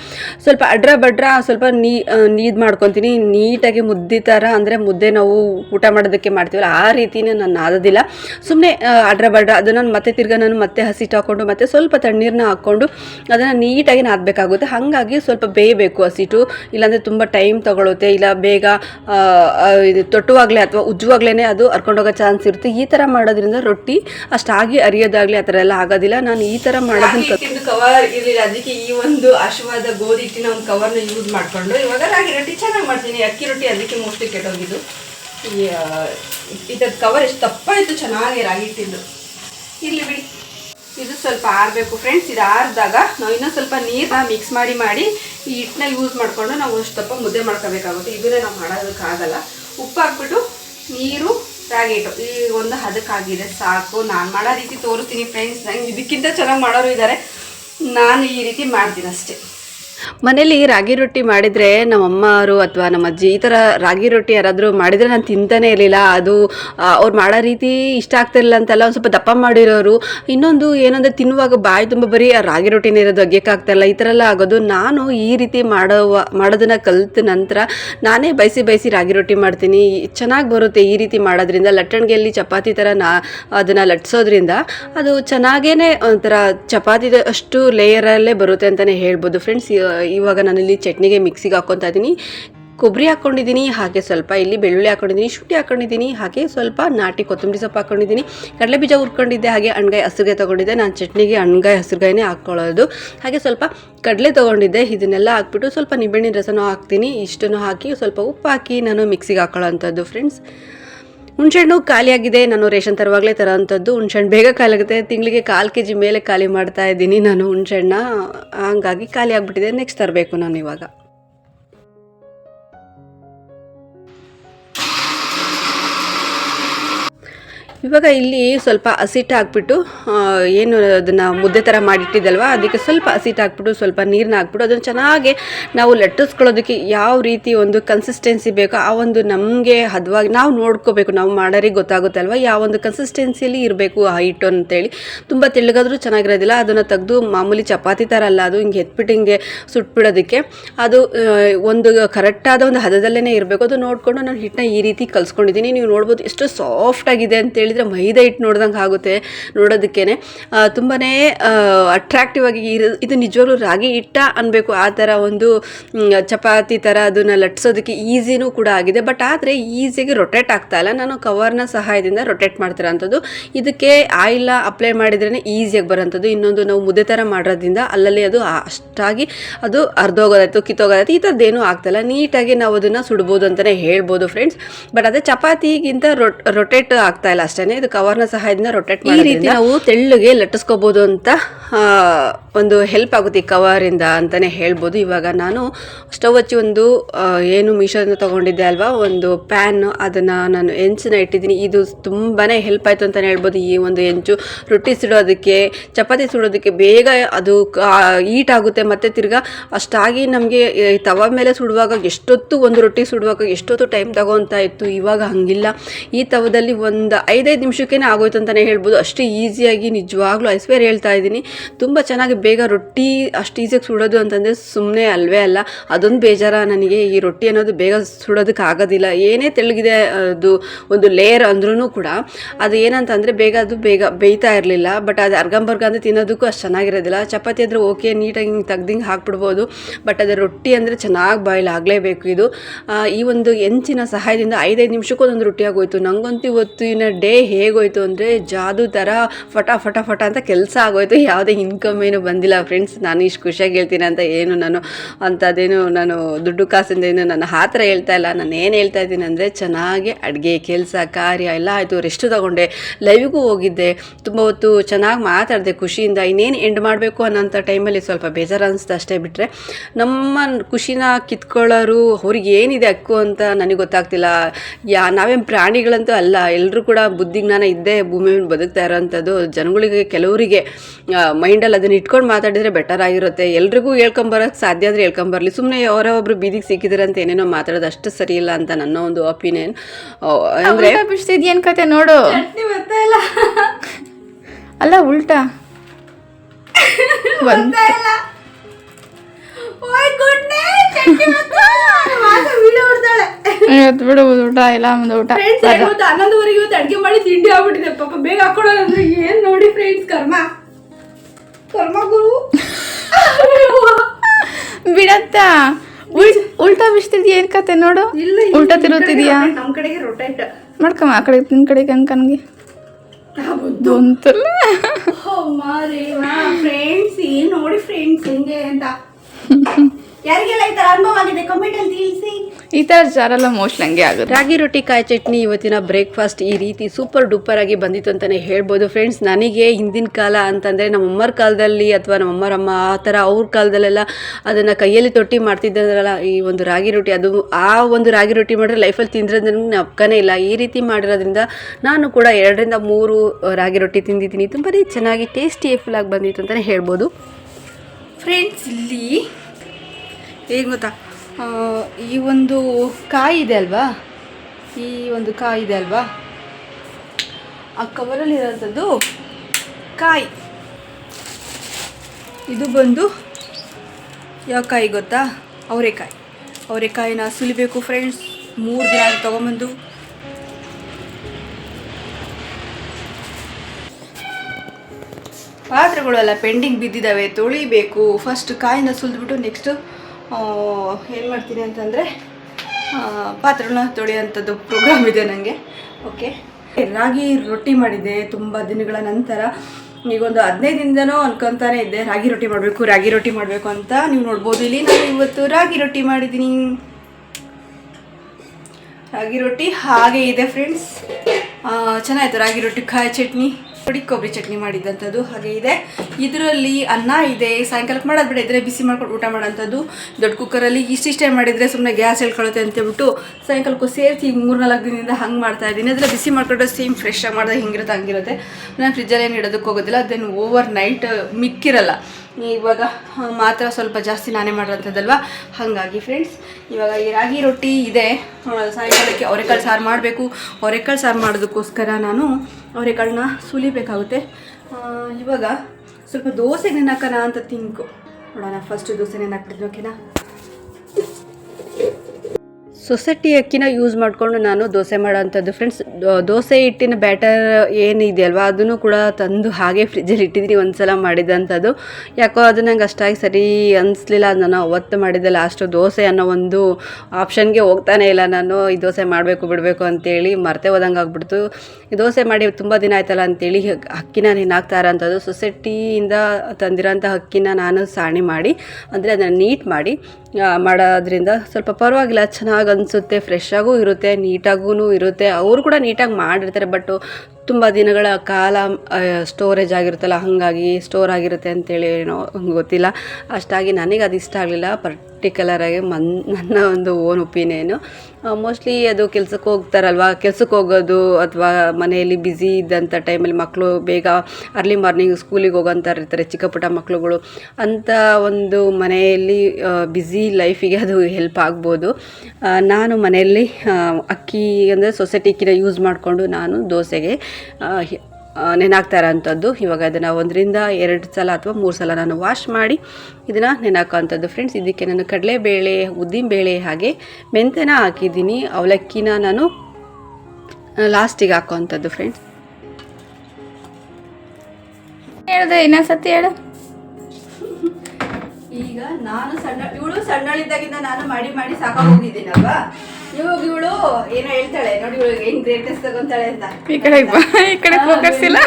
[SPEAKER 1] ಸ್ವಲ್ಪ ಅಡ್ರ ಬಡ್ರ ಸ್ವಲ್ಪ ನೀ ನೀದ್ ಮಾಡ್ಕೊತೀನಿ. ನೀಟಾಗಿ ಮುದ್ದೆ ಥರ ಅಂದರೆ ಮುದ್ದೆ ನಾವು ಊಟ ಮಾಡೋದಕ್ಕೆ ಮಾಡ್ತೀವಲ್ಲ, ಆ ರೀತಿನೇ ನಾನು ನಾದೋದಿಲ್ಲ ಸುಮ್ಮನೆ ಅಡ್ರ ಬಡ್ರ ಅದನ್ನು ಮತ್ತೆ ತಿರ್ಗಾ ನಾನು ಮತ್ತೆ ಹಸಿಟ್ಟು ಹಾಕ್ಕೊಂಡು ಮತ್ತೆ ಸ್ವಲ್ಪ ತಣ್ಣೀರನ್ನ ಹಾಕ್ಕೊಂಡು ಅದನ್ನು ನೀಟಾಗಿ ನಾದಬೇಕಾಗುತ್ತೆ. ಹಾಗಾಗಿ ಸ್ವಲ್ಪ ಬೇಯಬೇಕು ಹಸಿಟ್ಟು ಇಲ್ಲಾಂದರೆ ತುಂಬ ಟೈಮ್ ತಗೊಳುತ್ತೆ. ಇಲ್ಲ ಬೇಗ ಇದು ತೊಟ್ಟುವಾಗಲೇ ಅಥವಾ ಉಜ್ಜುವಾಗಲೇ ಅದು ಹರ್ಕೊಂಡೋಗೋ ಚಾನ್ಸ್ ಇರುತ್ತೆ. ಈ ಥರ ಮಾಡೋದ್ರಿಂದ ರೊಟ್ಟಿ ಅಷ್ಟಾಗಿ ಅರಿಯೋದಾಗಲಿ ಆ ಎಲ್ಲ ಆಗೋದಿಲ್ಲ. ನಾನು ಈ ತರ ಮಾಡೋದನ್ನ ಕವರ್ ಇರಲಿಲ್ಲ. ಅದಕ್ಕೆ ಈ ಒಂದು ಆಶೀರ್ವಾದ ಗೋಧಿ ಹಿಟ್ಟಿನ ಒಂದು ಕವರ್ನ ಯೂಸ್ ಮಾಡ್ಕೊಂಡು ಇವಾಗ ರಾಗಿ ರೊಟ್ಟಿ ಚೆನ್ನಾಗಿ ಮಾಡ್ತೀನಿ. ಅಕ್ಕಿ ರೊಟ್ಟಿ ಅದಕ್ಕೆ ಮೋಸ್ಟ್ಲಿ ಕೆಟ್ಟೋಗಿದ್ದು. ಈ ಆ, ಇದರ ಕವರ್ ಎಷ್ಟು ಇತ್ತು ಚೆನ್ನಾಗಿ ರಾಗಿ ಹಿಟ್ಟಿಂದು. ಇರ್ಲಿ ಬಿಡಿ. ಇದು ಸ್ವಲ್ಪ ಆರಬೇಕು ಫ್ರೆಂಡ್ಸ್ ಇದು ಆರಿದಾಗ ನಾವು ಇನ್ನೂ ಸ್ವಲ್ಪ ನೀರನ್ನ ಮಿಕ್ಸ್ ಮಾಡಿ ಮಾಡಿ ಈ ಹಿಟ್ಟನ್ನ ಯೂಸ್ ಮಾಡಿಕೊಂಡು ನಾವು ತಪ್ಪ ಮುದ್ದೆ ಮಾಡ್ಕೋಬೇಕಾಗುತ್ತೆ. ಇದನ್ನೇ ನಾವು ಮಾಡೋದಕ್ಕಾಗಲ್ಲ. ಉಪ್ಪು ಹಾಕ್ಬಿಟ್ಟು ನೀರು ಹಿಟ್ಟು ಈ ಒಂದು ಹದಕ್ಕಾಗಿದೆ, ಸಾಕು. ನಾನು ಮಾಡೋ ರೀತಿ ತೋರಿಸ್ತೀನಿ ಫ್ರೆಂಡ್ಸ್ ನಂಗೆ ಇದಕ್ಕಿಂತ ಚೆನ್ನಾಗಿ ಮಾಡೋರು ಇದ್ದಾರೆ ನಾನು ಈ ರೀತಿ ಮಾಡ್ತೀನಿ ಅಷ್ಟೇ ಮನೇಲಿ ರಾಗಿ ರೊಟ್ಟಿ ಮಾಡಿದರೆ ನಮ್ಮ ಅಮ್ಮವರು ಅಥವಾ ನಮ್ಮ ಅಜ್ಜಿ ಈ ಥರ ರಾಗಿ ರೊಟ್ಟಿ ಯಾರಾದರೂ ಮಾಡಿದರೆ ನಾನು ತಿಂತಾನೆ ಇರಲಿಲ್ಲ. ಅದು ಅವ್ರು ಮಾಡೋ ರೀತಿ ಇಷ್ಟ ಆಗ್ತಿರಲಿಲ್ಲ ಅಂತಲ್ಲ, ಒಂದು ಸ್ವಲ್ಪ ದಪ್ಪ ಮಾಡಿರೋರು. ಇನ್ನೊಂದು ಏನಂದ್ರೆ ತಿನ್ನುವಾಗ ಬಾಯಿ ತುಂಬ ಬರೀ ರಾಗಿ ರೊಟ್ಟಿನೇ ಇರೋದು ಅಗ್ಯಕ್ಕಾಗ್ತಾಯಿಲ್ಲ ಈ ಥರ ಎಲ್ಲ ಆಗೋದು. ನಾನು ಈ ರೀತಿ ಮಾಡುವ, ಮಾಡೋದನ್ನು ಕಲಿತ ನಂತರ ನಾನೇ ಬಯಸಿ ಬಯಸಿ ರಾಗಿ ರೊಟ್ಟಿ ಮಾಡ್ತೀನಿ. ಚೆನ್ನಾಗಿ ಬರುತ್ತೆ ಈ ರೀತಿ ಮಾಡೋದ್ರಿಂದ. ಲಟ್ಟಣಿಗೆಯಲ್ಲಿ ಚಪಾತಿ ಥರ ನಾ, ಅದನ್ನು ಲಟ್ಸೋದ್ರಿಂದ ಅದು ಚೆನ್ನಾಗೇ ಒಂಥರ ಚಪಾತಿ ಅಷ್ಟು ಲೇಯರಲ್ಲೇ ಬರುತ್ತೆ ಅಂತಲೇ ಹೇಳ್ಬೋದು. ಫ್ರೆಂಡ್ಸ್ ಇವಾಗ ನಾನಿಲ್ಲಿ ಚಟ್ನಿಗೆ ಮಿಕ್ಸಿಗೆ ಹಾಕ್ಕೊತಾ ಇದ್ದೀನಿ. ಕೊಬ್ಬರಿ ಹಾಕ್ಕೊಂಡಿದ್ದೀನಿ ಹಾಗೆ ಸ್ವಲ್ಪ ಇಲ್ಲಿ ಬೆಳ್ಳುಳ್ಳಿ ಹಾಕ್ಕೊಂಡಿದ್ದೀನಿ ಶುಂಠಿ ಹಾಕ್ಕೊಂಡಿದ್ದೀನಿ ಹಾಗೆ ಸ್ವಲ್ಪ ನಾಟಿ ಕೊತ್ತಂಬರಿ ಸೊಪ್ಪು ಹಾಕ್ಕೊಂಡಿದ್ದೀನಿ ಕಡಲೆ ಬೀಜ ಹುರ್ಕೊಂಡಿದ್ದೆ, ಹಾಗೆ ಅಣ್ಗಾಯಿ ಹಸಿರುಗಾಯಿ ತೊಗೊಂಡಿದ್ದೆ. ನಾನು ಚಟ್ನಿಗೆ ಅಣ್ಗಾಯಿ ಹಸಿರುಗಾಯಿನೇ ಹಾಕ್ಕೊಳ್ಳೋದು ಹಾಗೆ ಸ್ವಲ್ಪ ಕಡಲೆ ತೊಗೊಂಡಿದ್ದೆ, ಇದನ್ನೆಲ್ಲ ಹಾಕ್ಬಿಟ್ಟು ಸ್ವಲ್ಪ ನಿಂಬೆಹಣ್ಣಿನ ರಸನೂ ಹಾಕ್ತೀನಿ. ಇಷ್ಟನ್ನು ಹಾಕಿ ಸ್ವಲ್ಪ ಉಪ್ಪು ಹಾಕಿ ನಾನು ಮಿಕ್ಸಿಗೆ ಹಾಕೊಳ್ಳೋವಂಥದ್ದು ಫ್ರೆಂಡ್ಸ್ ಹುಣ್ಸೆಹಣ್ಣು ಖಾಲಿಯಾಗಿದೆ. ನಾನು ರೇಷನ್ ತರುವಾಗಲೇ ತರೋವಂಥದ್ದು ಹುಣ್ಸೆಹಣ್ಣು. ಬೇಗ ಖಾಲಿ ಆಗುತ್ತೆ ತಿಂಗಳಿಗೆ ಕಾಲು ಕೆ ಜಿ ಮೇಲೆ ಖಾಲಿ ಮಾಡ್ತಾ ಇದ್ದೀನಿ ನಾನು ಹುಣ್ಸೆಹಣ್ಣ ಹಂಗಾಗಿ ಖಾಲಿ ಆಗಿಬಿಟ್ಟಿದೆ. ನೆಕ್ಸ್ಟ್ ತರಬೇಕು ನಾನು ಇವಾಗ. ಇವಾಗ ಇಲ್ಲಿ ಸ್ವಲ್ಪ ಹಸಿಟ್ಟು ಹಾಕ್ಬಿಟ್ಟು ಏನು ಅದನ್ನು ಮುದ್ದೆ ಥರ ಮಾಡಿಟ್ಟಿದ್ದಲ್ವ, ಅದಕ್ಕೆ ಸ್ವಲ್ಪ ಹಸಿಟ್ಟು ಹಾಕ್ಬಿಟ್ಟು, ಸ್ವಲ್ಪ ನೀರನ್ನ ಹಾಕ್ಬಿಟ್ಟು, ಅದನ್ನು ಚೆನ್ನಾಗಿ ನಾವು ಲಟ್ಟಿಸ್ಕೊಳ್ಳೋದಕ್ಕೆ ಯಾವ ರೀತಿ ಒಂದು ಕನ್ಸಿಸ್ಟೆನ್ಸಿ ಬೇಕೋ ಆ ಒಂದು ನಮಗೆ ಹದವಾಗಿ ನಾವು ನೋಡ್ಕೋಬೇಕು, ನಾವು ಮಾಡೋರಿಗೆ ಗೊತ್ತಾಗುತ್ತಲ್ವ, ಯಾವ ಒಂದು ಕನ್ಸಿಸ್ಟೆನ್ಸಿಯಲ್ಲಿ ಇರಬೇಕು ಆ ಹಿಟ್ಟು ಅಂತೇಳಿ. ತುಂಬ ತೆಳ್ಳಗಾದರೂ ಚೆನ್ನಾಗಿರೋದಿಲ್ಲ, ಅದನ್ನು ತೆಗೆದು ಮಾಮೂಲಿ ಚಪಾತಿ ಥರ ಅಲ್ಲ, ಅದು ಹಿಂಗೆ ಎತ್ಬಿಟ್ಟು ಹಿಂಗೆ ಸುಟ್ಬಿಡೋದಕ್ಕೆ. ಅದು ಒಂದು ಕರೆಕ್ಟಾದ ಒಂದು ಹದದಲ್ಲೇ ಇರಬೇಕು, ಅದು ನೋಡಿಕೊಂಡು ನಾನು ಹಿಟ್ಟನ್ನ ಈ ರೀತಿ ಕಲ್ಸ್ಕೊಂಡಿದ್ದೀನಿ. ನೀವು ನೋಡ್ಬೋದು ಎಷ್ಟು ಸಾಫ್ಟಾಗಿದೆ ಅಂತೇಳಿ ಅಂತ ಹೇಳಿದ್ರೆ ಮೈದಾ ಹಿಟ್ಟು ನೋಡ್ದಂಗೆ ಆಗುತ್ತೆ ನೋಡೋದಕ್ಕೇ ತುಂಬಾ ಅಟ್ರಾಕ್ಟಿವ್ ಆಗಿ ಇದು ನಿಜವಾಗ್ಲೂ ರಾಗಿ ಹಿಟ್ಟ ಅನ್ಬೇಕು. ಆ ಥರ ಒಂದು ಚಪಾತಿ ಥರ ಅದನ್ನು ಲಟ್ಸೋದಕ್ಕೆ ಈಸಿನೂ ಕೂಡ ಆಗಿದೆ. ಬಟ್ ಆದರೆ ಈಸಿಯಾಗಿ ರೊಟೇಟ್ ಆಗ್ತಾ ಇಲ್ಲ. ನಾನು ಕವರ್ನ ಸಹಾಯದಿಂದ ರೊಟೇಟ್ ಮಾಡ್ತಿರೋಂಥದ್ದು. ಇದಕ್ಕೆ ಆಯಿಲ್ ಅಪ್ಲೈ ಮಾಡಿದ್ರೇ ಈಸಿಯಾಗಿ ಬರೋಂಥದ್ದು. ಇನ್ನೊಂದು ನಾವು ಮುದ್ದೆ ಥರ ಮಾಡೋದ್ರಿಂದ ಅಲ್ಲಲ್ಲಿ ಅದು ಅಷ್ಟಾಗಿ ಅದು ಅರ್ಧೋಗೋದಾಯ್ತು, ಕಿತ್ತೋಗೋದಾಯ್ತು. ಈ ಥರದ್ದೇನೂ ಆಗ್ತಾಯಿಲ್ಲ ನೀಟಾಗಿ ನಾವು ಅದನ್ನು ಸುಡ್ಬೋದು ಅಂತಲೇ ಹೇಳ್ಬೋದು ಫ್ರೆಂಡ್ಸ್ ಬಟ್ ಅದೇ ಚಪಾತಿಗಿಂತ ರೊಟೇಟ್ ಆಗ್ತಾ ಇಲ್ಲ ಅಷ್ಟೇ ಇದು ಕವರ್ನ ಸಹಾಯದಿಂದ ರೊಟೇಟ್ ಈ ರೀತಿ ನಾವು ತೆಳ್ಳಗೆ ಲಟ್ಟಿಸ್ಕೋಬಹುದು ಅಂತ ಒಂದು ಹೆಲ್ಪ್ ಆಗುತ್ತೆ ಈ ಕವರಿಂದ ಅಂತಾನೆ ಹೇಳ್ಬೋದು. ಇವಾಗ ನಾನು ಸ್ಟವ್ ಹಚ್ಚಿ ಒಂದು ಏನು ಮೀಶೋದಿಂದ ತಗೊಂಡಿದ್ದೆ ಅಲ್ವಾ ಒಂದು ಪ್ಯಾನ್ ಅದನ್ನು ನಾನು ಹೆಂಚನ್ನ ಇಟ್ಟಿದ್ದೀನಿ. ಇದು ತುಂಬಾ ಹೆಲ್ಪ್ ಆಯಿತು ಅಂತಲೇ ಹೇಳ್ಬೋದು. ಈ ಒಂದು ಹೆಂಚು ರೊಟ್ಟಿ ಸುಡೋದಕ್ಕೆ ಚಪಾತಿ ಸುಡೋದಕ್ಕೆ ಬೇಗ ಅದು ಹೀಟ್ ಆಗುತ್ತೆ. ಮತ್ತು ತಿರ್ಗಾ ಅಷ್ಟಾಗಿ ನಮಗೆ ತವ ಮೇಲೆ ಸುಡುವಾಗ ಎಷ್ಟೊತ್ತು ಒಂದು ರೊಟ್ಟಿ ಸುಡುವಾಗ ಎಷ್ಟೊತ್ತು ಟೈಮ್ ತಗೊತಾ ಇತ್ತು ಇವಾಗ ಹಂಗಿಲ್ಲ. ಈ ತವದಲ್ಲಿ ಒಂದು ಐದೈದು ನಿಮಿಷಕ್ಕೇ ಆಗೋಯ್ತು ಅಂತಲೇ ಹೇಳ್ಬೋದು. ಅಷ್ಟು ಈಸಿಯಾಗಿ ನಿಜವಾಗ್ಲೂ ಐಸ್ವೇರ್ ಹೇಳ್ತಾ ಇದ್ದೀನಿ. ತುಂಬ ಚೆನ್ನಾಗಿ ಬೇಗ ರೊಟ್ಟಿ ಅಷ್ಟು ಈಸಿಯಾಗಿ ಸುಡೋದು ಅಂತಂದರೆ ಸುಮ್ಮನೆ ಅಲ್ವೇ ಅಲ್ಲ. ಅದೊಂದು ಬೇಜಾರ ನನಗೆ. ಈ ರೊಟ್ಟಿ ಅನ್ನೋದು ಬೇಗ ಸುಡೋದಕ್ಕೆ ಆಗೋದಿಲ್ಲ. ಏನೇ ತೆಳ್ಳಗಿದೆ ಅದು ಒಂದು ಲೇಯರ್ ಅಂದ್ರೂ ಕೂಡ ಅದು ಏನಂತಂದರೆ ಬೇಗ ಅದು ಬೇಗ ಬೇಯ್ತಾ ಇರಲಿಲ್ಲ. ಬಟ್ ಅದು ಅರ್ಗಂಬರ್ಗ ಅಂದರೆ ತಿನ್ನೋದಕ್ಕೂ ಅಷ್ಟು ಚೆನ್ನಾಗಿರೋದಿಲ್ಲ. ಚಪಾತಿ ಅಂದರೆ ಓಕೆ ನೀಟಾಗಿ ಹಿಂಗೆ ತೆಗ್ದಿಂಗೆ ಹಾಕ್ಬಿಡ್ಬೋದು. ಬಟ್ ಅದು ರೊಟ್ಟಿ ಅಂದರೆ ಚೆನ್ನಾಗಿ ಬಾಯ್ಲ್ ಆಗಲೇಬೇಕು ಇದು. ಈ ಒಂದು ಹೆಂಚಿನ ಸಹಾಯದಿಂದ ಐದೈದು ನಿಮಿಷಕ್ಕೂ ಒಂದೊಂದು ರೊಟ್ಟಿ ಆಗೋಯ್ತು. ನಂಗಂತೂ ಇವತ್ತಿನ ಡೇ ಹೇಗೋಯ್ತು ಅಂದರೆ ಜಾದು ಥರ ಫಟ ಫಟ ಫಟ ಅಂತ ಕೆಲಸ ಆಗೋಯ್ತು. ಯಾವುದೇ ಇನ್ಕಮ್ ಏನು ಬಂದಿಲ್ಲ. ಫ್ರೆಂಡ್ಸ್ ನಾನು ಇಷ್ಟು ಖುಷಿಯಾಗಿ ಹೇಳ್ತೀನಿ ಅಂತ ಏನು ನಾನು ಅಂಥದ್ದೇನು ನಾನು ದುಡ್ಡು ಕಾಸಿಂದ ಏನು ನಾನು ಆ ಹೇಳ್ತಾ ಇಲ್ಲ. ನಾನು ಏನು ಹೇಳ್ತಾ ಇದ್ದೀನಿ ಅಂದರೆ ಚೆನ್ನಾಗಿ ಅಡುಗೆ, ಕೆಲಸ, ಕಾರ್ಯ ಎಲ್ಲ ಆಯಿತು. ರೆಸ್ಟ್ ತಗೊಂಡೆ. ಲೈವ್ಗೂ ಹೋಗಿದ್ದೆ. ತುಂಬ ಹೊತ್ತು ಚೆನ್ನಾಗಿ ಮಾತಾಡಿದೆ ಖುಷಿಯಿಂದ. ಇನ್ನೇನು ಎಂಡ್ ಮಾಡಬೇಕು ಅನ್ನೋಂಥ ಟೈಮಲ್ಲಿ ಸ್ವಲ್ಪ ಬೇಜಾರು ಅನಿಸ್ತು ಅಷ್ಟೇ ಬಿಟ್ಟರೆ ನಮ್ಮ ಖುಷಿನ ಕಿತ್ಕೊಳ್ಳೋರು ಅವ್ರಿಗೆ ಏನಿದೆ ಹಕ್ಕು ಅಂತ ನನಗೆ ಗೊತ್ತಾಗ್ತಿಲ್ಲ. ಯಾ ನಾವೇನು ಪ್ರಾಣಿಗಳಂತೂ ಅಲ್ಲ. ಎಲ್ಲರೂ ಕೂಡ ಬುದ್ಧಿಜ್ಞಾನ ಇದ್ದೇ ಭೂಮಿ ಮೇಲೆ ಬದುಕ್ತಾ ಇರೋಂಥದ್ದು ಜನಗಳಿಗೆ ಕೆಲವರಿಗೆ ಮೈಂಡಲ್ಲಿ ಅದನ್ನ ಇಟ್ಕೊಂಡು ಮಾತಾಡಿದರೆ ಬೆಟರ್ ಆಗಿರುತ್ತೆ. ಎಲ್ರಿಗೂ ಹೇಳ್ಕೊಂಬರೋಕ್ಕೆ ಸಾಧ್ಯ ಆದರೆ ಹೇಳ್ಕೊಂಬರಲಿ ಸುಮ್ಮನೆ ಅವರೇ ಒಬ್ರು ಬೀದಿಗೆ ಸಿಕ್ಕಿದ್ರೆ ಅಂತ ಏನೇನೋ ಮಾತಾಡೋದು ಅಷ್ಟು ಸರಿ ಇಲ್ಲ ಅಂತ ನನ್ನ ಒಂದು ಒಪಿನಿಯನ್ ಅಂದರೆ
[SPEAKER 2] ಬಿಡಿಸ್ತಿದ್ಯೇನ್ ಕತೆ ನೋಡು. ಅಲ್ಲ ಉಲ್ಟಾ. ಒಂದ್
[SPEAKER 1] ಓಯ್ ಗುಡ್ನೆ ಚಟ್ನಿ ವಿಡಿಯೋ ಹೊಡ್ತಾಳೆ
[SPEAKER 2] ಇವತ್ತು ಬಿಡು ಊಟ ಇಲ್ಲ ಒಂದು ಊಟ.
[SPEAKER 1] ಇವತ್ತು ಹನ್ನೊಂದುವರೆಗೆ ಇವತ್ತು ಅಡುಗೆ ಮಾಡಿ ತಿಂಡಿ ಆಗ್ಬಿಟ್ಟಿದೆ. ಪಾಪ ಬೇಗ ಹಾಕೊಳ್ಳೋ ಅಂದ್ರೆ ಏನ್ ನೋಡಿ ಫ್ರೆಂಡ್ಸ್ ಕರ್ಮ? ಕರ್ಮ ಗುರು?
[SPEAKER 2] ಬಿಡತ್ತಾ. ಉಲ್- ಉಲ್ಟಾ ಬಿಸ್ತಿದ್ಯಾ ಏನ್ ಕತೆ ನೋಡು?
[SPEAKER 1] ಇಲ್ಲ
[SPEAKER 2] ಉಲ್ಟಾ ತಿರುತ್ತಿದ್ಯಾ
[SPEAKER 1] ನಮ್ಮ ಕಡೆಗೆ ರೊಟೇಟ್
[SPEAKER 2] ಮಾಡ್ಕಮ್ಮ ಆ ಕಡೆ ನಿನ್ ಕಡೆ ಕನ್ಕನ್ಗೆ. ಬಂತಲ್ಲ
[SPEAKER 1] ಫ್ರೆಂಡ್ಸ್ ಏನ್ ನೋಡಿ ಫ್ರೆಂಡ್ಸ್ ಹೆಂಗೆ ಅಂತ. ಯಾರಿಗೆಲ್ಲ ಈ ತರ ಅನುಭವ ಆಗಿದೆ? ಕಮೆಂಟ್ ಅಲ್ಲಿ ತಿಳಿಸಿ.
[SPEAKER 2] ಈ ಥರ ಜಾರೆಲ್ಲ ಮೋಸ್ಟ್ಲಿ ಹಂಗೆ ಆಗುತ್ತೆ.
[SPEAKER 3] ರಾಗಿ ರೊಟ್ಟಿ, ಕಾಯಿ ಚಟ್ನಿ ಇವತ್ತಿನ ಬ್ರೇಕ್ಫಾಸ್ಟ್ ಈ ರೀತಿ ಸೂಪರ್ ಡೂಪರ್ ಆಗಿ ಬಂದಿತ್ತು ಅಂತಲೇ ಹೇಳ್ಬೋದು. ಫ್ರೆಂಡ್ಸ್ ನನಗೆ ಹಿಂದಿನ ಕಾಲ ಅಂತಂದರೆ ನಮ್ಮಮ್ಮರ ಕಾಲದಲ್ಲಿ ಅಥವಾ ನಮ್ಮಮ್ಮರಮ್ಮ ಆ ಥರ ಅವ್ರ ಕಾಲದಲ್ಲೆಲ್ಲ ಅದನ್ನು ಕೈಯಲ್ಲಿ ತೊಟ್ಟಿ ಮಾಡ್ತಿದ್ದಲ್ಲ ಈ ಒಂದು ರಾಗಿ ರೊಟ್ಟಿ, ಅದು ಆ ಒಂದು ರಾಗಿ ರೊಟ್ಟಿ ಮಾಡಿದ್ರೆ ಲೈಫಲ್ಲಿ ತಿಂದ್ರೆ ನನಗೆ ಅಪ್ಪನೇ ಇಲ್ಲ. ಈ ರೀತಿ ಮಾಡಿರೋದ್ರಿಂದ ನಾನು ಕೂಡ ಎರಡರಿಂದ ಮೂರು ರಾಗಿ ರೊಟ್ಟಿ ತಿಂದಿದ್ದೀನಿ. ತುಂಬಾ ಚೆನ್ನಾಗಿ ಟೇಸ್ಟಿ ಫುಲ್ ಆಗಿ ಬಂದಿತ್ತು ಅಂತಲೇ ಹೇಳ್ಬೋದು.
[SPEAKER 1] ಫ್ರೆಂಡ್ಸ್ ಇಲ್ಲಿ ಏನು ಗೊತ್ತಾ? ಈ ಒಂದು ಕಾಯಿ ಇದೆ ಅಲ್ವಾ? ಈ ಒಂದು ಕಾಯಿ ಇದೆ ಅಲ್ವಾ? ಆ ಕವರಲ್ಲಿ ಇರೋಂಥದ್ದು ಕಾಯಿ. ಇದು ಬಂದು ಯಾವ ಕಾಯಿ ಗೊತ್ತಾ? ಅವರೆಕಾಯಿ. ಅವರೆಕಾಯಿನ ಸುಲಿಬೇಕು ಫ್ರೆಂಡ್ಸ್ ಮೂರು ದಿನ ತೊಗೊಂಬಂದು ಪಾತ್ರೆಗಳೆಲ್ಲ ಪೆಂಡಿಂಗ್ ಬಿದ್ದಿದ್ದಾವೆ, ತೊಳಿಬೇಕು. ಫಸ್ಟ್ ಕಾಯಿನ ಸುಲಿದ್ಬಿಟ್ಟು ನೆಕ್ಸ್ಟು ಏನು ಮಾಡ್ತೀನಿ ಅಂತಂದರೆ ಪಾತ್ರನ ತೊಳೆಯೋಂಥದ್ದು ಪ್ರೋಗ್ರಾಮ್ ಇದೆ ನನಗೆ ಓಕೆ ರಾಗಿ ರೊಟ್ಟಿ ಮಾಡಿದ್ದೆ ತುಂಬ ದಿನಗಳ ನಂತರ. ಈಗೊಂದು ಹದಿನೈದು ದಿನದನೋ ಅನ್ಕೊತಾನೆ ಇದ್ದೆ, ರಾಗಿ ರೊಟ್ಟಿ ಮಾಡಬೇಕು, ರಾಗಿ ರೊಟ್ಟಿ ಮಾಡಬೇಕು ಅಂತ. ನೀವು ನೋಡ್ಬೋದು, ಇಲ್ಲಿ ನಾನು ಇವತ್ತು ರಾಗಿ ರೊಟ್ಟಿ ಮಾಡಿದ್ದೀನಿ. ರಾಗಿ ರೊಟ್ಟಿ ಹಾಗೆ ಇದೆ ಫ್ರೆಂಡ್ಸ್ ಚೆನ್ನಾಗಿತ್ತು ರಾಗಿ ರೊಟ್ಟಿ, ಕಾಯಿ ಚಟ್ನಿ. ಪುಡಿ, ಕೊಬ್ಬರಿ ಚಟ್ನಿ ಮಾಡಿದ್ದಂಥದ್ದು ಹಾಗೆ ಇದೆ. ಇದರಲ್ಲಿ ಅನ್ನ ಇದೆ. ಸಾಯಂಕಾಲಕ್ಕೆ ಮಾಡೋದು ಇದ್ರೆ ಬಿಸಿ ಮಾಡ್ಕೊಂಡು ಊಟ ಮಾಡೋಂಥದ್ದು. ದೊಡ್ಡ ಕುಕ್ಕರಲ್ಲಿ ಇಷ್ಟಿಷ್ಟೇ ಮಾಡಿದರೆ ಸುಮ್ಮನೆ ಗ್ಯಾಸ್ ಹೇಳ್ಕೊಳುತ್ತೆ ಅಂತೇಳ್ಬಿಟ್ಟು ಸಾಯಂಕಾಲಕ್ಕೂ ಸೇರಿಸಿ ಮೂರು ನಾಲ್ಕು ದಿನದಿಂದ ಹಂಗೆ ಮಾಡ್ತಾ ಇದ್ದೀನಿ. ಅದರಲ್ಲಿ ಬಿಸಿ ಮಾಡ್ಕೊಂಡ್ರೆ ಸೇಮ್ ಫ್ರೆಶ್ ಆಗಿ ಮಾಡಿದ್ರೆ ಹಿಂಗಿರುತ್ತೆ, ಹಂಗಿರುತ್ತೆ. ನಾನು ಫ್ರಿಜ್ಜಲ್ಲಿ ಏನು ಇಡೋದಕ್ಕೆ ಹೋಗೋದಿಲ್ಲ ಅದೇನು ಓವರ್ ನೈಟ್ ಮಿಕ್ಕಿರಲ್ಲ. ಇವಾಗ ಮಾತ್ರ ಸ್ವಲ್ಪ ಜಾಸ್ತಿ ನಾನೇ ಮಾಡಿರೋಂಥದ್ದಲ್ವ? ಹಾಗಾಗಿ ಫ್ರೆಂಡ್ಸ್ ಇವಾಗ ಈ ರಾಗಿ ರೊಟ್ಟಿ ಇದೆ. ಸಾಯಂಕಾಲಕ್ಕೆ ಅವರೆಕಾಳು ಸಾರು ಮಾಡಬೇಕು. ಅವರೆಕಾಳು ಸಾರು ಮಾಡೋದಕ್ಕೋಸ್ಕರ ನಾನು ಅವರೆಕಾಳನ್ನ ಸುಲಿಬೇಕಾಗುತ್ತೆ. ಇವಾಗ ಸ್ವಲ್ಪ ದೋಸೆ ನೆನಾಕೋಣ ಅಂತ ತಿಂಕು ನೋಡೋಣ ಫಸ್ಟ್ ದೋಸೆ ನೆನಾಕ್ಬಿಡ್ತೀನಿ ಓಕೆನಾ
[SPEAKER 3] ಸೊಸೈಟಿ ಅಕ್ಕಿನ ಯೂಸ್ ಮಾಡಿಕೊಂಡು ನಾನು ದೋಸೆ ಮಾಡೋವಂಥದ್ದು ಫ್ರೆಂಡ್ಸ್ ದೋಸೆ ಹಿಟ್ಟಿನ ಬ್ಯಾಟರ್ ಏನಿದೆಯಲ್ವಾ, ಅದನ್ನು ಕೂಡ ತಂದು ಹಾಗೆ ಫ್ರಿಜ್ಜಲ್ಲಿ ಇಟ್ಟಿದ್ದೀನಿ ಒಂದು ಸಲ ಮಾಡಿದಂಥದ್ದು. ಯಾಕೋ ಅದು ನಂಗೆ ಅಷ್ಟಾಗಿ ಸರಿ ಅನಿಸ್ಲಿಲ್ಲ ನಾನು ಅವತ್ತು ಮಾಡಿದ್ದೆ ಲಾಸ್ಟು ದೋಸೆ ಅನ್ನೋ ಒಂದು ಆಪ್ಷನ್ಗೆ ಹೋಗ್ತಾನೆ ಇಲ್ಲ ನಾನು, ಈ ದೋಸೆ ಮಾಡಬೇಕು, ಬಿಡಬೇಕು ಅಂತೇಳಿ ಮರ್ತೆ ಹೋದಂಗೆ ಆಗ್ಬಿಡ್ತು. ಈ ದೋಸೆ ಮಾಡಿ ತುಂಬ ದಿನ ಆಯ್ತಲ್ಲ ಅಂತೇಳಿ ಅಕ್ಕಿನ ನೆನಾಕ್ತಾ ಇರೋಂಥದ್ದು. ಸೊಸೈಟಿಯಿಂದ ತಂದಿರೋಂಥ ಅಕ್ಕಿನ ನಾನು ಸಾಣಿ ಮಾಡಿ, ಅಂದರೆ ಅದನ್ನು ನೀಟ್ ಮಾಡಿ ಮಾಡೋದ್ರಿಂದ ಸ್ವಲ್ಪ ಪರವಾಗಿಲ್ಲ, ಚೆನ್ನಾಗಿ ಅನಿಸುತ್ತೆ ಫ್ರೆಶ್ ಆಗೂ ಇರುತ್ತೆ ನೀಟಾಗೂ ಇರುತ್ತೆ. ಅವರು ಕೂಡ ನೀಟಾಗಿ ಮಾಡಿರ್ತಾರೆ ಬಟ್ಟು ತುಂಬ ದಿನಗಳ ಕಾಲ ಸ್ಟೋರೇಜ್ ಆಗಿರುತ್ತಲ್ಲ, ಹಾಗಾಗಿ ಸ್ಟೋರ್ ಆಗಿರುತ್ತೆ ಅಂತೇಳಿ ಏನೋ ಗೊತ್ತಿಲ್ಲ. ಅಷ್ಟಾಗಿ ನನಗೆ ಅದು ಇಷ್ಟ ಆಗಲಿಲ್ಲ. ಪರ್ಟಿಕ್ಯುಲರಾಗಿ ಮನ್, ನನ್ನ ಒಂದು ಓನ್ ಒಪಿನಿಯನು ಮೋಸ್ಟ್ಲಿ ಅದು ಕೆಲಸಕ್ಕೆ ಹೋಗ್ತಾರಲ್ವ? ಕೆಲ್ಸಕ್ಕೆ ಹೋಗೋದು ಅಥವಾ ಮನೆಯಲ್ಲಿ ಬ್ಯುಸಿ ಇದ್ದಂಥ ಟೈಮಲ್ಲಿ ಮಕ್ಕಳು ಬೇಗ ಅರ್ಲಿ ಮಾರ್ನಿಂಗ್ ಸ್ಕೂಲಿಗೆ ಹೋಗೋಂಥವ್ರು ಇರ್ತಾರೆ, ಚಿಕ್ಕ ಪುಟ್ಟ ಮಕ್ಕಳುಗಳು ಅಂಥ ಒಂದು ಮನೆಯಲ್ಲಿ ಬ್ಯುಸಿ ಲೈಫಿಗೆ ಅದು ಹೆಲ್ಪ್ ಆಗ್ಬೋದು. ನಾನು ಮನೆಯಲ್ಲಿ ಅಕ್ಕಿ ಅಂದರೆ ಸೊಸೈಟಿ ಅಕ್ಕಿನ ಯೂಸ್ ಮಾಡಿಕೊಂಡು ನಾನು ದೋಸೆಗೆ ನೆನಾಕ್ತಾ ಇರೋಂಥದ್ದು. ಇವಾಗ ಅದನ್ನು ಒಂದರಿಂದ ಎರಡು ಸಲ ಅಥವಾ ಮೂರು ಸಲ ನಾನು ವಾಶ್ ಮಾಡಿ ಇದನ್ನು ನೆನಾಕೋಂಥದ್ದು ಫ್ರೆಂಡ್ಸ್ ಇದಕ್ಕೆ ನಾನು ಕಡಲೆಬೇಳೆ, ಉದ್ದಿನಬೇಳೆ ಹಾಗೆ ಮೆಂತೆನ ಹಾಕಿದ್ದೀನಿ. ಅವಲಕ್ಕಿನ ನಾನು ಲಾಸ್ಟಿಗೆ ಹಾಕೋವಂಥದ್ದು ಫ್ರೆಂಡ್ಸ್
[SPEAKER 2] ಹೇಳ್ದೆ, ಇನ್ನೊಂದ್ಸತಿ ಹೇಳು.
[SPEAKER 1] ಈಗ ನಾನು ಸಣ್ಣ ಇವಳು ಸಣ್ಣಳಿದ್ದಾಗಿಂದ ನಾನು ಮಾಡಿ ಮಾಡಿ ಸಾಕಾಗೋಗಿದ್ದೀನಲ್ವಾ ಇವಾಗ ಇವಳು ಏನೋ ಹೇಳ್ತಾಳೆ ನೋಡಿ ಇವಳು ಏನ್ ಗ್ರೇಟೆಸ್ಟ್ ತಗೊಂತಾಳೆ ಅಂತ.
[SPEAKER 2] ಈ ಕಡೆ ಈ ಕಡೆ ಫೋಕಸ್ ಇಲ್ಲ.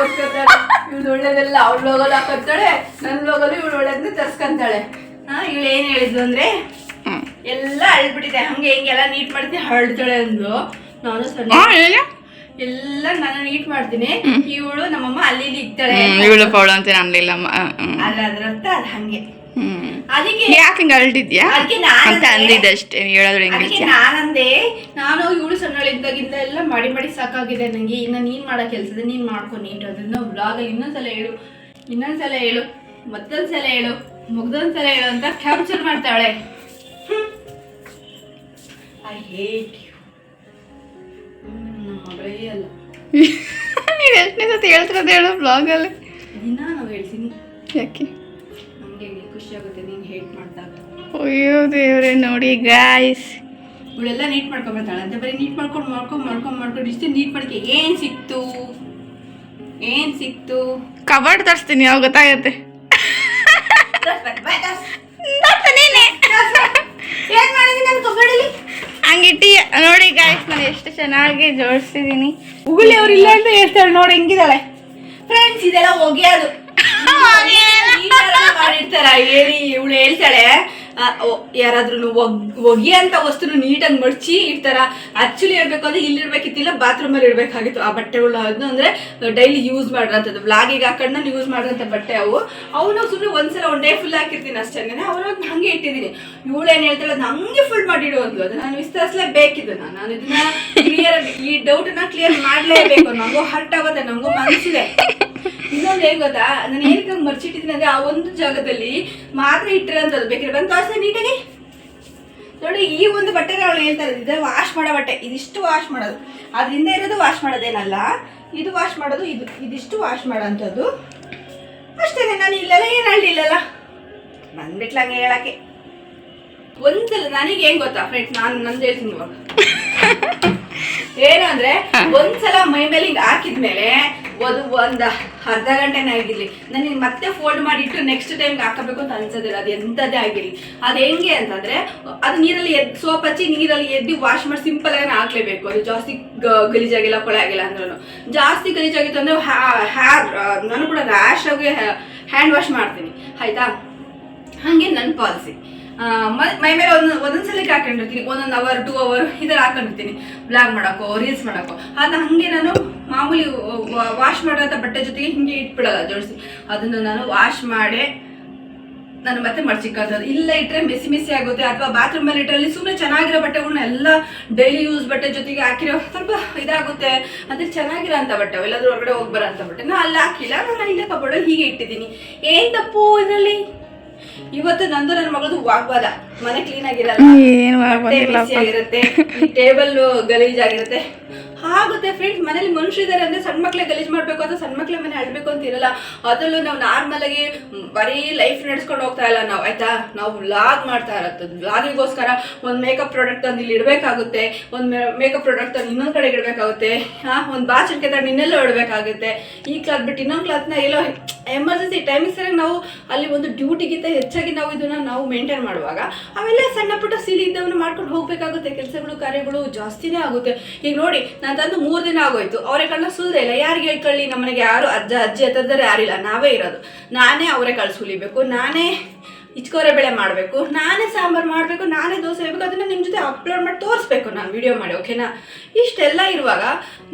[SPEAKER 1] ಇವಳು ಒಳ್ಳೇದೆಲ್ಲ ಅವ್ಳ ಲೋಗಲ್ ಹಾಕೊಂತಾಳೆ ನನ್ನ ಲೋಗಲು ಇವಳು ಒಳ್ಳೇದನ್ನ ತರ್ಸ್ಕೊಂತಾಳೆ. ಹಾ ಇವಳು ಏನ್ ಹೇಳಿದ್ಲು ಅಂದ್ರೆ. ಎಲ್ಲ ಅಳ್ಬಿಟ್ಟಿದೆ ಹಂಗೆ ಎಲ್ಲ ನೀಟ್ ಮಾಡ್ತೀನಿ ಹಳ್ತಾಳೆ ಅಂದ್ಲು. ನಾನು ಸಣ್ಣ. ಎಲ್ಲ ನಾನು ನೀಟ್ ಮಾಡ್ತೀನಿ. ಇವಳು ನಮ್ಮಮ್ಮ ಅಲ್ಲಿ ಇಲ್ಲಿ ಇಕ್ತಾಳೆ
[SPEAKER 2] ಇವಳು ಪೌಳು ಅಂತ ಅನ್ಲಿಲ್ಲ
[SPEAKER 1] ಅದ್ರ ಅದ್ರ ಅರ್ಥ ಅದು ಹಂಗೆ.
[SPEAKER 2] ಹ್ಮ್. ಯಾಕೆ ಹಿಂಗೆ
[SPEAKER 1] ನಾನು
[SPEAKER 2] ಅಂತ ಅಂದಿದ್ದಷ್ಟೇ ಹೇಳೋದ್ರ
[SPEAKER 1] ಅದಕ್ಕೆ
[SPEAKER 2] ಇಂಗ್ಲೀಷ್
[SPEAKER 1] ನಾನಂದೆ. ನಾನು ಇವಳು ಸಣ್ಣಳಿದ್ದಾಗಿಂದ ಎಲ್ಲ ಮಾಡಿ ಮಾಡಿ ಸಾಕಾಗಿದೆ ನಂಗೆ. ಇನ್ನ ನೀನ್ ಮಾಡೋ ಕೆಲಸದ ನೀನ್ ಮಾಡ್ಕೊ ನೀಟ್ ಅದನ್ನ ಬ್ಲಾಗಲ್ಲಿ ಇನ್ನೊಂದ್ಸಲ ಹೇಳು. ಇನ್ನೊಂದ್ಸಲ ಹೇಳು. ಮತ್ತೊಂದ್ಸಲ ಹೇಳು. ಮುಗ್ದೊಂದ್ಸಲ ಹೇಳು ಅಂತ ಕ್ಯಾಪ್ಚರ್ ಮಾಡ್ತಾಳೆ. ಐ ಹೇಟ್ ಯು ಮಗಳೇ ಅಲ್ಲ.
[SPEAKER 2] ನೀವು ಎಷ್ಟನೇ ಸತಿ ಹೇಳ್ತಿರೋದು ಹೇಳು ಬ್ಲಾಗಲ್ಲಿ
[SPEAKER 1] ದಿನ ನಾವು ಹೇಳ್ತೀನಿ.
[SPEAKER 2] ಯಾಕೆ?
[SPEAKER 1] ಹೇಟ್
[SPEAKER 2] ಅಯ್ಯೋ ದೇವ್ರೆ ನೋಡಿ ಗಾಯ್ಸ್
[SPEAKER 1] ಇವಳೆಲ್ಲ ನೀಟ್ ಮಾಡ್ಕೊಂಬರ್ತಾಳೆ ಅಂತ ಬರೀ ನೀಟ್ ಮಾಡ್ಕೊಂಡು ಮಾಡ್ಕೊಂಡು ಮಾಡ್ಕೊಂಡು ಮಾಡ್ಕೊಂಡು ಇಷ್ಟು ನೀಟ್ ಮಾಡ್ಕೆ ಏನು ಸಿಕ್ತು? ಏನು ಸಿಕ್ತು?
[SPEAKER 2] ಕಬಾರ್ಡ್ ತರಿಸ್ತೀನಿ ಯಾವ ಗೊತ್ತಾಗತ್ತೆ? ಹಂಗಿಟ್ಟಿ ನೋಡಿ ಗಾಯ್ಸ್ ನಾನು ಎಷ್ಟು ಚೆನ್ನಾಗಿ ಜೋಡಿಸಿದ್ದೀನಿ
[SPEAKER 1] ಉಗುಳಿ ಅವ್ರು ಇಲ್ಲ ಅಂತ ಹೇಳ್ತಾಳೆ ನೋಡಿ ಹೆಂಗಿದಾಳೆ ಫ್ರೆಂಡ್ಸ್ ಇದೆಲ್ಲ ಒಗೆಯೋದು. ಮಾಡಿರ್ತಾರ ಹೇಳಿ ಇವಳು ಹೇಳ್ತಾಳೆ ಯಾರಾದ್ರೂ ಒಗಿ ಅಂತ ವಸ್ತುನು ನೀಟಾಗಿ ಮಡ್ಚಿ ಇಡ್ತಾರ. ಆಕ್ಚುಲಿ ಹೇಳ್ಬೇಕು ಅಂದ್ರೆ ಇಲ್ಲಿ ಇರ್ಬೇಕಿತ್ತಿಲ್ಲ, ಬಾತ್ರೂಮಲ್ಲಿ ಇಡಬೇಕಾಗಿತ್ತು. ಆ ಬಟ್ಟೆಗಳು ಅದನ್ನು ಅಂದ್ರೆ ಡೈಲಿ ಯೂಸ್ ಮಾಡಿರೋಂಥದ್ದು ಬ್ಲಾಗಿಗೆ ಹಾಕೊಂಡು ನಾನು ಯೂಸ್ ಮಾಡಿರೋಂಥ ಬಟ್ಟೆ ಅವು. ಅವನು ಸುಮ್ಮನೆ ಒಂದ್ಸಲ ಒನ್ ಡೇ ಫುಲ್ ಹಾಕಿರ್ತೀನಿ ಅಷ್ಟೇನೆ ಅವ್ರ ಹಂಗೆ ಇಟ್ಟಿದ್ದೀನಿ. ಇವಳೇನು ಹೇಳ್ತಾಳೆ ಅದು ಹಂಗೆ ಫುಲ್ ಮಾಡಿಡು ಅಂದ್ಲು. ಅದು ನಾನು ವಿಸ್ತರಿಸಲೇಬೇಕಿದ್ದು ನಾನು. ನಾನು ಇದನ್ನ ಕ್ಲಿಯರ್ ಈ ಡೌಟನ್ನ ಕ್ಲಿಯರ್ ಮಾಡಲೇಬೇಕು. ನನಗೂ ಹರ್ಟ್ ಆಗುತ್ತೆ ನನಗೂ ಮನಸ್ಸಿದೆ ಇನ್ನೊಂದು ಏನ್ ಗೊತ್ತಾ? ನಾನು ಏನಕ್ಕೆ ಮರ್ಚಿಟ್ಟಿದ್ದೀನಿ ಅಂದ್ರೆ ಆ ಒಂದು ಜಾಗದಲ್ಲಿ ಮಾತ್ರ ಇಟ್ಟಿರೋಂಥದ್ದು ಬೇಕಿದ್ರೆ ಬಂದು ತೋರಿಸ್ತೇನೆ ನೀಟಾಗಿ ನೋಡಿ, ಈ ಒಂದು ಬಟ್ಟೆ ಅವಳು ಹೇಳ್ತಾರೆ ಇದೆ ವಾಶ್ ಮಾಡೋ ಬಟ್ಟೆ. ಇದಿಷ್ಟು ವಾಶ್ ಮಾಡೋದು. ಅದರಿಂದ ಇರೋದು ವಾಶ್ ಮಾಡೋದೇನಲ್ಲ, ಇದು ವಾಶ್ ಮಾಡೋದು, ಇದು, ಇದಿಷ್ಟು ವಾಶ್ ಮಾಡೋಂಥದ್ದು. ಅಷ್ಟೇನೆ, ನಾನು ಇಲ್ಲೆಲ್ಲ, ಏನು ಹಳ್ಳಿಲ್ಲಲ್ಲ ಬಂದ್ಬಿಟ್ಲ ಹಂಗೆ ಹೇಳಕ್ಕೆ. ಒಂದ್ಸಲ ನನಗೆ ಏನು ಗೊತ್ತಾ ಫ್ರೆಂಡ್ಸ್ ನಾನು, ನಂದು ಹೇಳ್ತೀನಿ ಇವಾಗ. ಏನು ಅಂದ್ರೆ, ಒಂದ್ಸಲ ಮೈ ಮೇಲೆ ಹಿಂಗ್ ಹಾಕಿದ್ಮೇಲೆ ಒಂದು ಒಂದ್ ಅರ್ಧ ಗಂಟೆನೇ ಆಗಿರ್ಲಿ. ನನಗೆ ಮತ್ತೆ ಫೋಲ್ಡ್ ಮಾಡಿ ಇಟ್ಟು ನೆಕ್ಸ್ಟ್ ಟೈಮ್ ಹಾಕಬೇಕು ಅಂತ ಅನ್ಸೋದಿಲ್ಲ. ಅದು ಎಂಥದ್ದೇ ಆಗಿರ್ಲಿ. ಅದು ಹೆಂಗೆ ಅಂತಂದ್ರೆ, ಅದು ನೀರಲ್ಲಿ ಎದ್, ಸೋಪ್ ಹಚ್ಚಿ ನೀರಲ್ಲಿ ಎದ್ದು ವಾಶ್ ಮಾಡಿ ಸಿಂಪಲ್ ಆಗಿ ಹಾಕ್ಲೇಬೇಕು. ಅದು ಜಾಸ್ತಿ ಗಲೀಜಾಗಿಲ್ಲ ಕೊಳೆ ಆಗಿಲ್ಲ ಅಂದ್ರೂ ಜಾಸ್ತಿ ಗಲೀಜಾಗಿತ್ತು ಅಂದ್ರೆ ಹ್ಯಾರ್ ನಾನು ಕೂಡ ರ್ಯಾಶ್ ಆಗಿ ಹ್ಯಾಂಡ್ ವಾಶ್ ಮಾಡ್ತೀನಿ. ಆಯ್ತಾ? ಹಾಗೆ ನನ್ನ ಪಾಲಿಸಿ ಮೈ ಮೇಲೆ ಒಂದೊಂದು ಸಲಕ್ಕೆ ಹಾಕೊಂಡಿರ್ತೀನಿ ಒಂದೊಂದು ಅವರ್ ಟೂ ಅವರ್ ಈ ಥರ ಹಾಕೊಂಡಿರ್ತೀನಿ ಬ್ಲಾಗ್ ಮಾಡೋಕ್ಕೋ ರೀಲ್ಸ್ ಮಾಡೋಕ್ಕೋ. ಅದನ್ನ ಹಾಗೆ ನಾನು ಮಾಮೂಲಿ ವಾಶ್ ಮಾಡೋಂಥ ಬಟ್ಟೆ ಜೊತೆಗೆ ಹಿಂಗೆ ಇಟ್ಬಿಡಲ್ಲ, ಜೋಡಿಸಿ. ಅದನ್ನು ನಾನು ವಾಶ್ ಮಾಡಿ ನಾನು ಮತ್ತೆ ಮಡ್ಚಿಕ್ಕೋದು ಇಲ್ಲ ಇಟ್ಟರೆ ಮೆಸಿ ಮೆಸಿ ಆಗುತ್ತೆ. ಅಥವಾ ಬಾತ್ರೂಮ್ ಮೇಲೆ ಇಟ್ಟರಲ್ಲಿ ಸುಮ್ಮನೆ ಚೆನ್ನಾಗಿರೋ ಬಟ್ಟೆಗಳನ್ನ ಎಲ್ಲ ಡೈಲಿ ಯೂಸ್ ಬಟ್ಟೆ ಜೊತೆಗೆ ಹಾಕಿರೋ ಸ್ವಲ್ಪ ಇದಾಗುತ್ತೆ. ಅಂದರೆ ಚೆನ್ನಾಗಿರೋ ಅಂಥ ಬಟ್ಟೆ, ಎಲ್ಲಾದರೂ ಹೊರಗಡೆ ಹೋಗಿ ಬರೋ ಅಂಥ ಬಟ್ಟೆ. ನಾನು ಅಲ್ಲಿ ಹಾಕಿಲ್ಲ. ನಾನು ಇಲ್ಲೇ ಕಬೋರ್ಡಲ್ಲಿ ಹೀಗೆ ಇಟ್ಟಿದ್ದೀನಿ. ಏನು ತಪ್ಪು ಇದರಲ್ಲಿ? ಇವತ್ತು ನಂದು ನನ್ನ ಮಗಳದು ವಾಗ್ವಾದ. ಮನೆ ಕ್ಲೀನ್ ಆಗಿರಲ್ಲ.
[SPEAKER 2] ಏನು
[SPEAKER 1] ಟೇಬಲ್ ಗಲೀಜ್ ಆಗಿರುತ್ತೆ ಆಗುತ್ತೆ ಫ್ರೆಂಡ್ಸ್ ಮನೇಲಿ ಮನುಷ್ಯ ಮನುಷ್ಯರಿದ್ದಾರೆ ಅಂದ್ರೆ ಸಣ್ಣ ಮಕ್ಕಳೇ ಗಲೀಜ್ ಮಾಡ್ಬೇಕು ಅಂತ ಸಣ್ಣ ಮಕ್ಕಳ ಮನೆ ಅಳ್ಬೇಕು ಅಂತ ಇರಲ್ಲ. ಅದರಲ್ಲೂ ನಾವು ನಾರ್ಮಲ್ ಆಗಿ ಬರೀ ಲೈಫ್ ನಡೆಸ್ಕೊಂಡು ಹೋಗ್ತಾ ಇಲ್ಲ ನಾವು, ಆಯ್ತಾ? ನಾವು ವ್ಲಾಗ್ ಮಾಡ್ತಾ ಇರತ್ತೆ ವ್ಲಾಗಿಗೋಸ್ಕರ ಒಂದು ಮೇಕಪ್ ಪ್ರಾಡಕ್ಟ್ ತಂದು ಇಲ್ಲಿ ಇಡಬೇಕಾಗುತ್ತೆ. ಒಂದು ಮೇಕಪ್ ಪ್ರಾಡಕ್ಟ್ ತಂದು ಇನ್ನೊಂದು ಕಡೆ ಇಡಬೇಕಾಗುತ್ತೆ. ಹಾಂ, ಒಂದು ಬಾಚಣಿಕೆ ತಂದು ಇನ್ನೆಲ್ಲೋ ಇಡಬೇಕಾಗುತ್ತೆ. ಈ ಕ್ಲಾತ್ ಬಿಟ್ಟು ಇನ್ನೊಂದು ಕ್ಲಾತ್ನ ಎಲ್ಲೋ ಎಮರ್ಜೆನ್ಸಿ ಟೈಮಿಂಗ್ ಸರಿಯಾಗಿ ನಾವು ಅಲ್ಲಿ ಒಂದು ಡ್ಯೂಟಿಗಿಂತ ಹೆಚ್ಚಾಗಿ ನಾವು ಇದನ್ನ ನಾವು ಮೇಂಟೈನ್ ಮಾಡುವಾಗ ಅವೆಲ್ಲ ಸಣ್ಣ ಪುಟ್ಟ ಸೀಲಿ ಇದ್ದವನ್ನ ಮಾಡ್ಕೊಂಡು ಹೋಗ್ಬೇಕಾಗುತ್ತೆ. ಕೆಲಸಗಳು, ಕಾರ್ಯಗಳು ಜಾಸ್ತಿನೇ ಆಗುತ್ತೆ. ಈಗ ನೋಡಿ, ನಾನು ತಂದು ಮೂರು ದಿನ ಆಗೋಯ್ತು. ಅವರೆಕಾಳನ್ನ ಸುಲ್ದೆ ಇಲ್ಲ. ಯಾರಿಗೆ ಹೇಳ್ಕೊಳ್ಳಿ? ನಮ್ಮನೆಗೆ ಯಾರು ಅಜ್ಜ, ಅಜ್ಜಿ ಹತ್ತಿದ್ರೆ ಯಾರಿಲ್ಲ. ನಾವೇ ಇರೋದು. ನಾನೇ ಅವರೆಕಾಳು ಸುಲಿಬೇಕು ನಾನೇ ಇಚ್ಕೋರೆ ಬೆಳೆ ಮಾಡಬೇಕು, ನಾನೇ ಸಾಂಬಾರು ಮಾಡಬೇಕು, ನಾನೇ ದೋಸೆ ಬೇಕು ಅದನ್ನು ನಿಮ್ಮ ಜೊತೆ ಅಪ್ಲೋಡ್ ಮಾಡಿ ತೋರಿಸ್ಬೇಕು ನಾನು ವಿಡಿಯೋ ಮಾಡಿ ಓಕೆನಾ ಇಷ್ಟೆಲ್ಲ ಇರುವಾಗ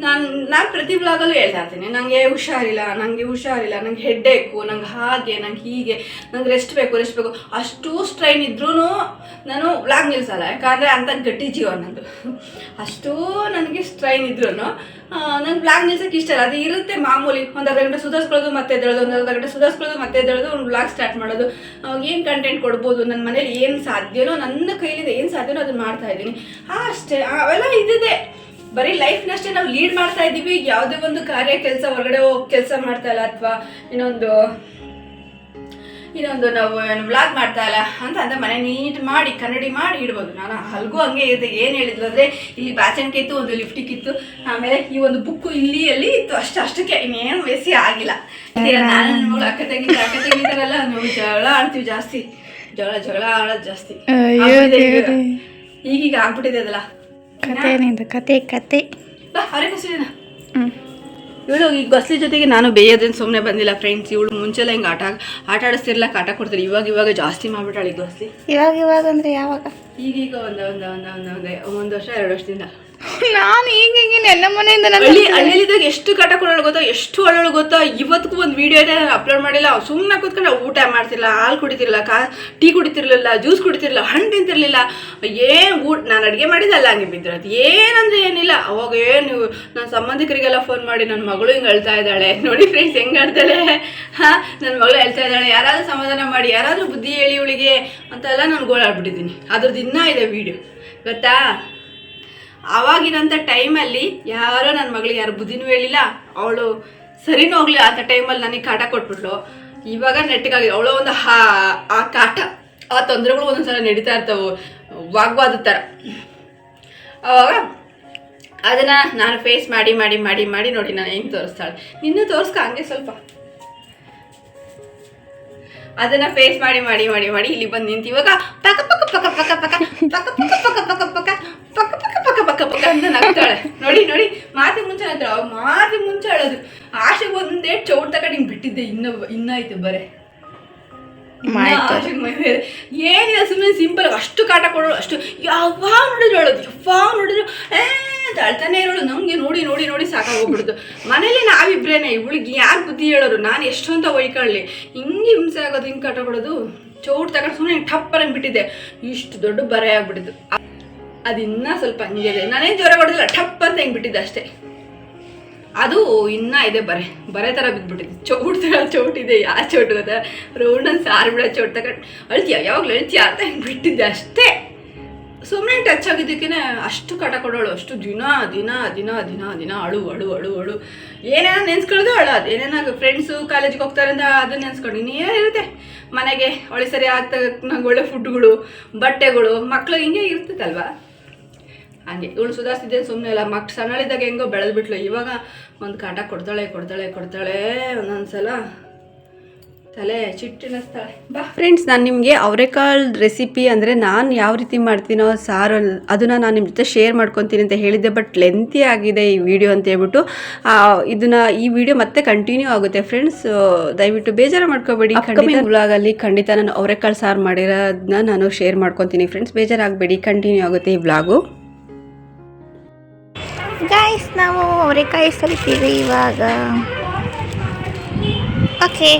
[SPEAKER 1] ನಾನು ನಾನು ಪ್ರತಿ ಬ್ಲಾಗಲ್ಲೂ ಹೇಳ್ತಾ ಇರ್ತೀನಿ ನನಗೆ ಹುಷಾರಿಲ್ಲ ನನಗೆ ಹುಷಾರಿಲ್ಲ, ನಂಗೆ ಹೆಡ್ಡೇಕು ನಂಗೆ ಹಾಗೆ, ನಂಗೆ ಹೀಗೆ, ನಂಗೆ ರೆಸ್ಟ್ ಬೇಕು ರೆಸ್ಟ್ ಬೇಕು, ಅಷ್ಟು ಸ್ಟ್ರೈನ್ ಇದ್ರೂ ನಾನು ಬ್ಲಾಗ್ ನಿಲ್ಸಲ್ಲ, ಯಾಕಂದರೆ ಅಂಥ ಗಟ್ಟಿ ಜೀವ ನಂದು. ಅಷ್ಟೂ ನನಗೆ ಸ್ಟ್ರೈನ್ ಇದ್ರೂ ನಂಗೆ ಬ್ಲಾಗ್ ನಿಲ್ಸಕ್ಕೆ ಇಷ್ಟ ಇಲ್ಲ. ಅದು ಇರುತ್ತೆ ಮಾಮೂಲಿ. ಒಂದು ಅರ್ಧ ಗಂಟೆ ಸುಧಾರಿಸ್ಕೊಳ್ಳೋದು, ಮತ್ತೆ ಎದ್ದೇಳೋದು, ಒಂದು ಅರ್ಧ ಗಂಟೆ ಸುಧಾರಿಸ್ಕೊಳ್ಳೋದು, ಮತ್ತೆ ಎದ್ದೇಳೋದು, ಒಂದು ಬ್ಲಾಗ್ ಸ್ಟಾರ್ಟ್ ಮಾಡೋದು. ಏನು ಕಂಟೆಂಟ್ ಕೊಡ್ಬೋದು? ನನ್ನ ಮನೇಲಿ ಏನು ಸಾಧ್ಯನೋ, ನನ್ನ ಕೈಲಿದೆ ಏನು ಸಾಧ್ಯನೋ ಅದನ್ನ ಮಾಡ್ತಾ ಇದ್ದೀನಿ. ಅಷ್ಟೇ. ಅವೆಲ್ಲ ಇದಿದೆ. ಬರೀ ಲೈಫ್ನಷ್ಟೇ ನಾವು ಲೀಡ್ ಮಾಡ್ತಾ ಇದ್ದೀವಿ ಯಾವುದೇ ಒಂದು ಕಾರ್ಯ, ಕೆಲಸ ಹೊರಗಡೆ ಹೋಗಿ ಕೆಲಸ ಮಾಡ್ತಾ ಇಲ್ಲ, ಅಥವಾ ಇನ್ನೊಂದು ಇನ್ನೊಂದು ನಾವು ಬ್ಲಾಗ್ ಮಾಡ್ತಾ ಇಲ್ಲ ಅಂತ ಅಂದ್ರೆ ಮನೆ ನೀಟ್ ಮಾಡಿ ಕನ್ನಡಿ ಮಾಡಿ ಇಡ್ಬೋದು. ನಾನು ಹಲ್ಗೂ ಹಂಗೆ ಇರುತ್ತೆ ಏನು ಹೇಳಿದ್ಲು ಅಂದರೆ ಇಲ್ಲಿ ಬಾಚಣಿಕೆ ಇತ್ತು ಒಂದು ಲಿಫ್ಟಿಕ್ ಇತ್ತು ಆಮೇಲೆ ಈ ಒಂದು ಬುಕ್ಕು ಇಲ್ಲಿ ಅಲ್ಲಿ ಇತ್ತು. ಅಷ್ಟು ಅಷ್ಟಕ್ಕೆ ಇನ್ನೇನು ವೇಸಿ ಆಗಿಲ್ಲ. ನಾನು ಮಗಳು ಅಕ್ಕ ಅಕ್ಕ ನಾವು ಜಗಳ ಆಡ್ತೀವಿ ಜಾಸ್ತಿ. ಜಗಳ ಜಗಳ ಆಡೋದು ಜಾಸ್ತಿ. ಈಗೀಗ ಆಗ್ಬಿಟ್ಟಿದೆ ಅದಲ್ಲ.
[SPEAKER 2] ಕತೆ ಕತೆ ಕತೆ.
[SPEAKER 1] ಬಾ ಅವರೇ ಕಸಿನ
[SPEAKER 2] ಹ್ಞೂ
[SPEAKER 1] ಇವಳು ಈ ಗಸ್ಲಿ ಜೊತೆಗೆ ನಾನು ಬೇಯೋದೇನು ಸುಮ್ಮನೆ ಬಂದಿಲ್ಲ ಫ್ರೆಂಡ್ಸ್ ಇವಳು ಮುಂಚೆಲ್ಲ ಹಿಂಗೆ ಆಟ ಆಟ ಆಡಿಸ್ತಿರ್ಲ ಆಟ ಕೊಡ್ತಾರೆ ಇವಾಗ ಇವಾಗ ಜಾಸ್ತಿ ಮಾಡ್ಬಿಟ್ಟಾಳೆ ಗಸ್ಲಿ.
[SPEAKER 2] ಇವಾಗ ಇವಾಗ ಅಂದರೆ ಯಾವಾಗ?
[SPEAKER 1] ಈಗೀಗ ಒಂದು ಒಂದು ಒಂದು ಒಂದು ಒಂದು ಒಂದು ವರ್ಷ ಎರಡು ವರ್ಷದಿಂದ.
[SPEAKER 2] ನಾನು ಈಗ ಹಿಂಗೆ ಎಲ್ಲ ಮನೆಯಿಂದ ನನ್ನ
[SPEAKER 1] ಹಳ್ಳಿಲಿದ್ದಾಗ ಎಷ್ಟು ಕಾಟ ಕೊಡೋಳು ಗೊತ್ತಾ? ಎಷ್ಟು ಒಳ್ಳೊಳು ಗೊತ್ತಾ? ಇವತ್ತಿಗೂ ಒಂದು ವಿಡಿಯೋ ಇದೆ ನಾನು ಅಪ್ಲೋಡ್ ಮಾಡಿಲ್ಲ. ಸುಮ್ಮನೆ ಕೂತ್ಕೊಂಡು ಊಟ ಮಾಡ್ತಿಲ್ಲ ಹಾಲು ಕುಡಿತಿರ್ಲಿಲ್ಲ ಕಾ ಟೀ ಕುಡಿತಿರ್ಲಿಲ್ಲ ಜ್ಯೂಸ್ ಕುಡಿತಿರ್ಲಿಲ್ಲ ಹಣ್ಣು ತಿಂತಿರ್ಲಿಲ್ಲ. ಏನು ಊಟ ನಾನು ಅಡುಗೆ ಮಾಡಿದ್ದಲ್ಲ ಹಂಗೆ ಬಿದ್ದಿರೋದು. ಏನಂದ್ರೆ ಏನಿಲ್ಲ. ಅವಾಗ ಏನು ನನ್ನ ಸಂಬಂಧಿಕರಿಗೆಲ್ಲ ಫೋನ್ ಮಾಡಿ ನನ್ನ ಮಗಳು ಹಿಂಗೆ ಅಳ್ತಾ ಇದ್ದಾಳೆ. ನೋಡಿ ಫ್ರೆಂಡ್ಸ್ ಹೆಂಗೆ ಅಳ್ತಾಳೆ. ಹಾಂ ನನ್ನ ಮಗಳು ಹೇಳ್ತಾ ಇದ್ದಾಳೆ. ಯಾರಾದರೂ ಸಮಾಧಾನ ಮಾಡಿ ಯಾರಾದರೂ ಬುದ್ಧಿ ಹೇಳಿ ಇವಳಿಗೆ ಅಂತೆಲ್ಲ ನಾನು ಗೋಳಾಡ್ಬಿಟ್ಟಿದ್ದೀನಿ. ಅದ್ರದ್ದು ಇನ್ನೂ ಇದೆ ವಿಡಿಯೋ ಗೊತ್ತಾ? ಆವಾಗಿನಂಥ ಟೈಮಲ್ಲಿ ಯಾರೋ ನನ್ನ ಮಗಳಿಗೆ ಯಾರು ಬುದ್ಧಿನೂ ಹೇಳಿಲ್ಲ ಅವಳು ಸರಿನೂ ಹೋಗ್ಲಿ ಆತ ಟೈಮಲ್ಲಿ ನನಗೆ ಕಾಟ ಕೊಟ್ಬಿಟ್ಲು ಇವಾಗ ನೆಟ್ಟಿಗಾಗಿ ಅವಳು ಒಂದು ಹಾ ಆ ಕಾಟ ಆ ತೊಂದರೆಗಳು ಒಂದೊಂದ್ಸಲ ನಡೀತಾ ಇರ್ತಾವೆ ವಾಗ್ವಾದ ಥರ ಅವಾಗ ಅದನ್ನು ನಾನು ಫೇಸ್ ಮಾಡಿ ಮಾಡಿ ಮಾಡಿ ಮಾಡಿ ನೋಡಿ ನಾನು ಹೆಂಗೆ ತೋರಿಸ್ತಾಳೆ ನಿನ್ನೂ ತೋರಿಸ್ಕ ಹಂಗೆ ಸ್ವಲ್ಪ ಅದನ್ನ ಫೇಸ್ ಮಾಡಿ ಮಾಡಿ ಮಾಡಿ ಮಾಡಿ ಇಲ್ಲಿ ಬಂದು ನಿಂತು ಇವಾಗ ಪಕ್ಕ ಪಕ್ಕ ಪಕ ಪಕ ಪಕ ಪಕ ಪಕ ಪಕ ಪಕ ಪಕ ಪಕ್ಕ ಪಕ ಪಕ ಪಕ ಪಕ ಅಂತ ನಗ್ತಾಳೆ. ನೋಡಿ ನೋಡಿ ಮಾತಿ ಮುಂಚೆ ಹತ್ರ ಮಾತಿ ಮುಂಚೆ ಹೇಳೋದು. ಆಶೆಗೆ ಒಂದೇ ಚೌಟ್ ತಕ ಹಿಂಗೆ ಬಿಟ್ಟಿದ್ದೆ. ಇನ್ನೂ ಇನ್ನಾಯ್ತು ಐತೆ ಬರೇ. ಏನಿಲ್ಲ ಸುಮ್ಮನೆ ಸಿಂಪಲ್ ಅಷ್ಟು ಕಾಟ ಕೊಡೋಳು ಅಷ್ಟು ಯಾವಾಗ ನೋಡಿದ್ರು ಹೇಳೋದು. ಯಾವಾಗ ನೋಡಿದ್ರು ಏ ಅಂತ ಅಳ್ತಾನೆ ಇರೋಳು. ನಮಗೆ ನೋಡಿ ನೋಡಿ ನೋಡಿ ಸಾಕಾಗೋಗ್ಬಿಡ್ತು ಮನೇಲಿ ನಾವಿಬ್ರೇನೆ ಇವಳಿಗೆ ಯಾರು ಬುದ್ಧಿ ಹೇಳೋರು? ನಾನು ಎಷ್ಟು ಅಂತ ಒಯ್ಕೊಳ್ಳಿ ಹಿಂಗೆ ಹಿಂಸೆ ಆಗೋದು ಹಿಂಗೆ ಕಾಟ ಕೊಡೋದು. ಚೌಟ್ ತಗೊಂಡು ಸುಮ್ಮನೆ ಟಪ್ಪರಂಗೆ ಬಿಟ್ಟಿದ್ದೆ. ಇಷ್ಟು ದೊಡ್ಡ ಬರೆ ಆಗ್ಬಿಟ್ಟಿದ್ದು ಅದು ಇನ್ನೂ ಸ್ವಲ್ಪ ಹಿಂಗಿದೆ ಇದೆ ನಾನೇನು ಜ್ವರ ಹೊಡೆದಿಲ್ಲ ಟಪ್ ಅಂತ ಹಿಂಗೆ ಬಿಟ್ಟಿದ್ದೆ ಅಷ್ಟೇ. ಅದು ಇನ್ನ ಇದೆ ಬರೆ. ಬರೆ ಥರ ಬಿದ್ದುಬಿಟ್ಟಿದೆ ಚೌಟ್ ತಗೊಳ್ಳೋ ಚೌಟಿದೆ ಯಾವ ಚೌಟ್ ಗೊತ್ತಾ? ರೌಂಡನ್ ಸಾರು ಬಿಡ ಚೌಟ್ ತಗೊಂಡು ಅಳ್ತೀಯ? ಯಾವಾಗಲೂ ಅಳ್ತೀಯ ಅಂತ ಹಿಂಗೆ ಬಿಟ್ಟಿದ್ದೆ ಅಷ್ಟೇ. ಸುಮ್ಮನೆ ಟಚ್ ಆಗಿದ್ದಕ್ಕೇನೆ ಅಷ್ಟು ಕಾಟ ಕೊಡೋಳು, ಅಷ್ಟು ದಿನ ದಿನ ದಿನ ದಿನ ದಿನ ಅಳು ಅಳು ಅಳು ಅಳು. ಏನೇನೋ ನೆನ್ಸ್ಕೊಳ್ಳೋದು ಅಳು ಅದು. ಏನೇನೋ ಫ್ರೆಂಡ್ಸು ಕಾಲೇಜಿಗೆ ಹೋಗ್ತಾರೆ ಅಂತ ಅದನ್ನ ನೆನ್ಸ್ಕೊಂಡು ಇನ್ನೇನಿರುತ್ತೆ ಮನೆಗೆ ಒಳ್ಳೆ ಸರಿ ಆಗ್ತಾ ನಂಗೆ ಒಳ್ಳೆ ಫುಡ್ಗಳು ಬಟ್ಟೆಗಳು ಮಕ್ಕಳು ಹಿಂಗೆ ಇರ್ತೈತಲ್ವಾ? ಹಂಗೆ. ಇವಳು ಸುಧಾರಿಸಿದ್ದೆ ಸುಮ್ಮನೆ ಇಲ್ಲ ಮಕ್ ಸಣ್ಣಳಿದ್ದಾಗ ಹೆಂಗೋ ಬೆಳೆದ್ಬಿಟ್ಲು ಇವಾಗ ಒಂದು ಕಾಟ ಕೊಡ್ತಾಳೆ ಕೊಡ್ತಾಳೆ ಕೊಡ್ತಾಳೆ ಒಂದೊಂದ್ಸಲ. ತಲೆ ಚಿಟ್ಟಿನಿಸ್ತಾಳೆ ಬಾ.
[SPEAKER 3] ಫ್ರೆಂಡ್ಸ್ ನಾನು ನಿಮಗೆ ಅವರೆಕಾಳು ರೆಸಿಪಿ ಅಂದರೆ ನಾನು ಯಾವ ರೀತಿ ಮಾಡ್ತೀನೋ ಸಾರು ಅದನ್ನು ನಾನು ನಿಮ್ಮ ಜೊತೆ ಶೇರ್ ಮಾಡ್ಕೊತೀನಿ ಅಂತ ಹೇಳಿದ್ದೆ ಬಟ್ ಲೆಂತಿ ಆಗಿದೆ ಈ ವಿಡಿಯೋ ಅಂತ ಹೇಳ್ಬಿಟ್ಟು. ಇದನ್ನು ಈ ವಿಡಿಯೋ ಮತ್ತೆ ಕಂಟಿನ್ಯೂ ಆಗುತ್ತೆ. ಫ್ರೆಂಡ್ಸ್ ದಯವಿಟ್ಟು ಬೇಜಾರು ಮಾಡ್ಕೋಬೇಡಿ. ಖಂಡಿತ ವ್ಲಾಗಲ್ಲಿ ಖಂಡಿತ ನಾನು ಅವರೆಕಾಳು ಸಾರು ಮಾಡಿರೋದನ್ನ ನಾನು ಶೇರ್ ಮಾಡ್ಕೊತೀನಿ. ಫ್ರೆಂಡ್ಸ್ ಬೇಜಾರಾಗಬೇಡಿ ಕಂಟಿನ್ಯೂ ಆಗುತ್ತೆ ಈ ವ್ಲಾಗು
[SPEAKER 2] ಗಾಯ್ಸ್ ನಾವು ಅವರೆಕಾಯಿ ಸಲ್ತೀವಿ ಇವಾಗ. ಓಕೆ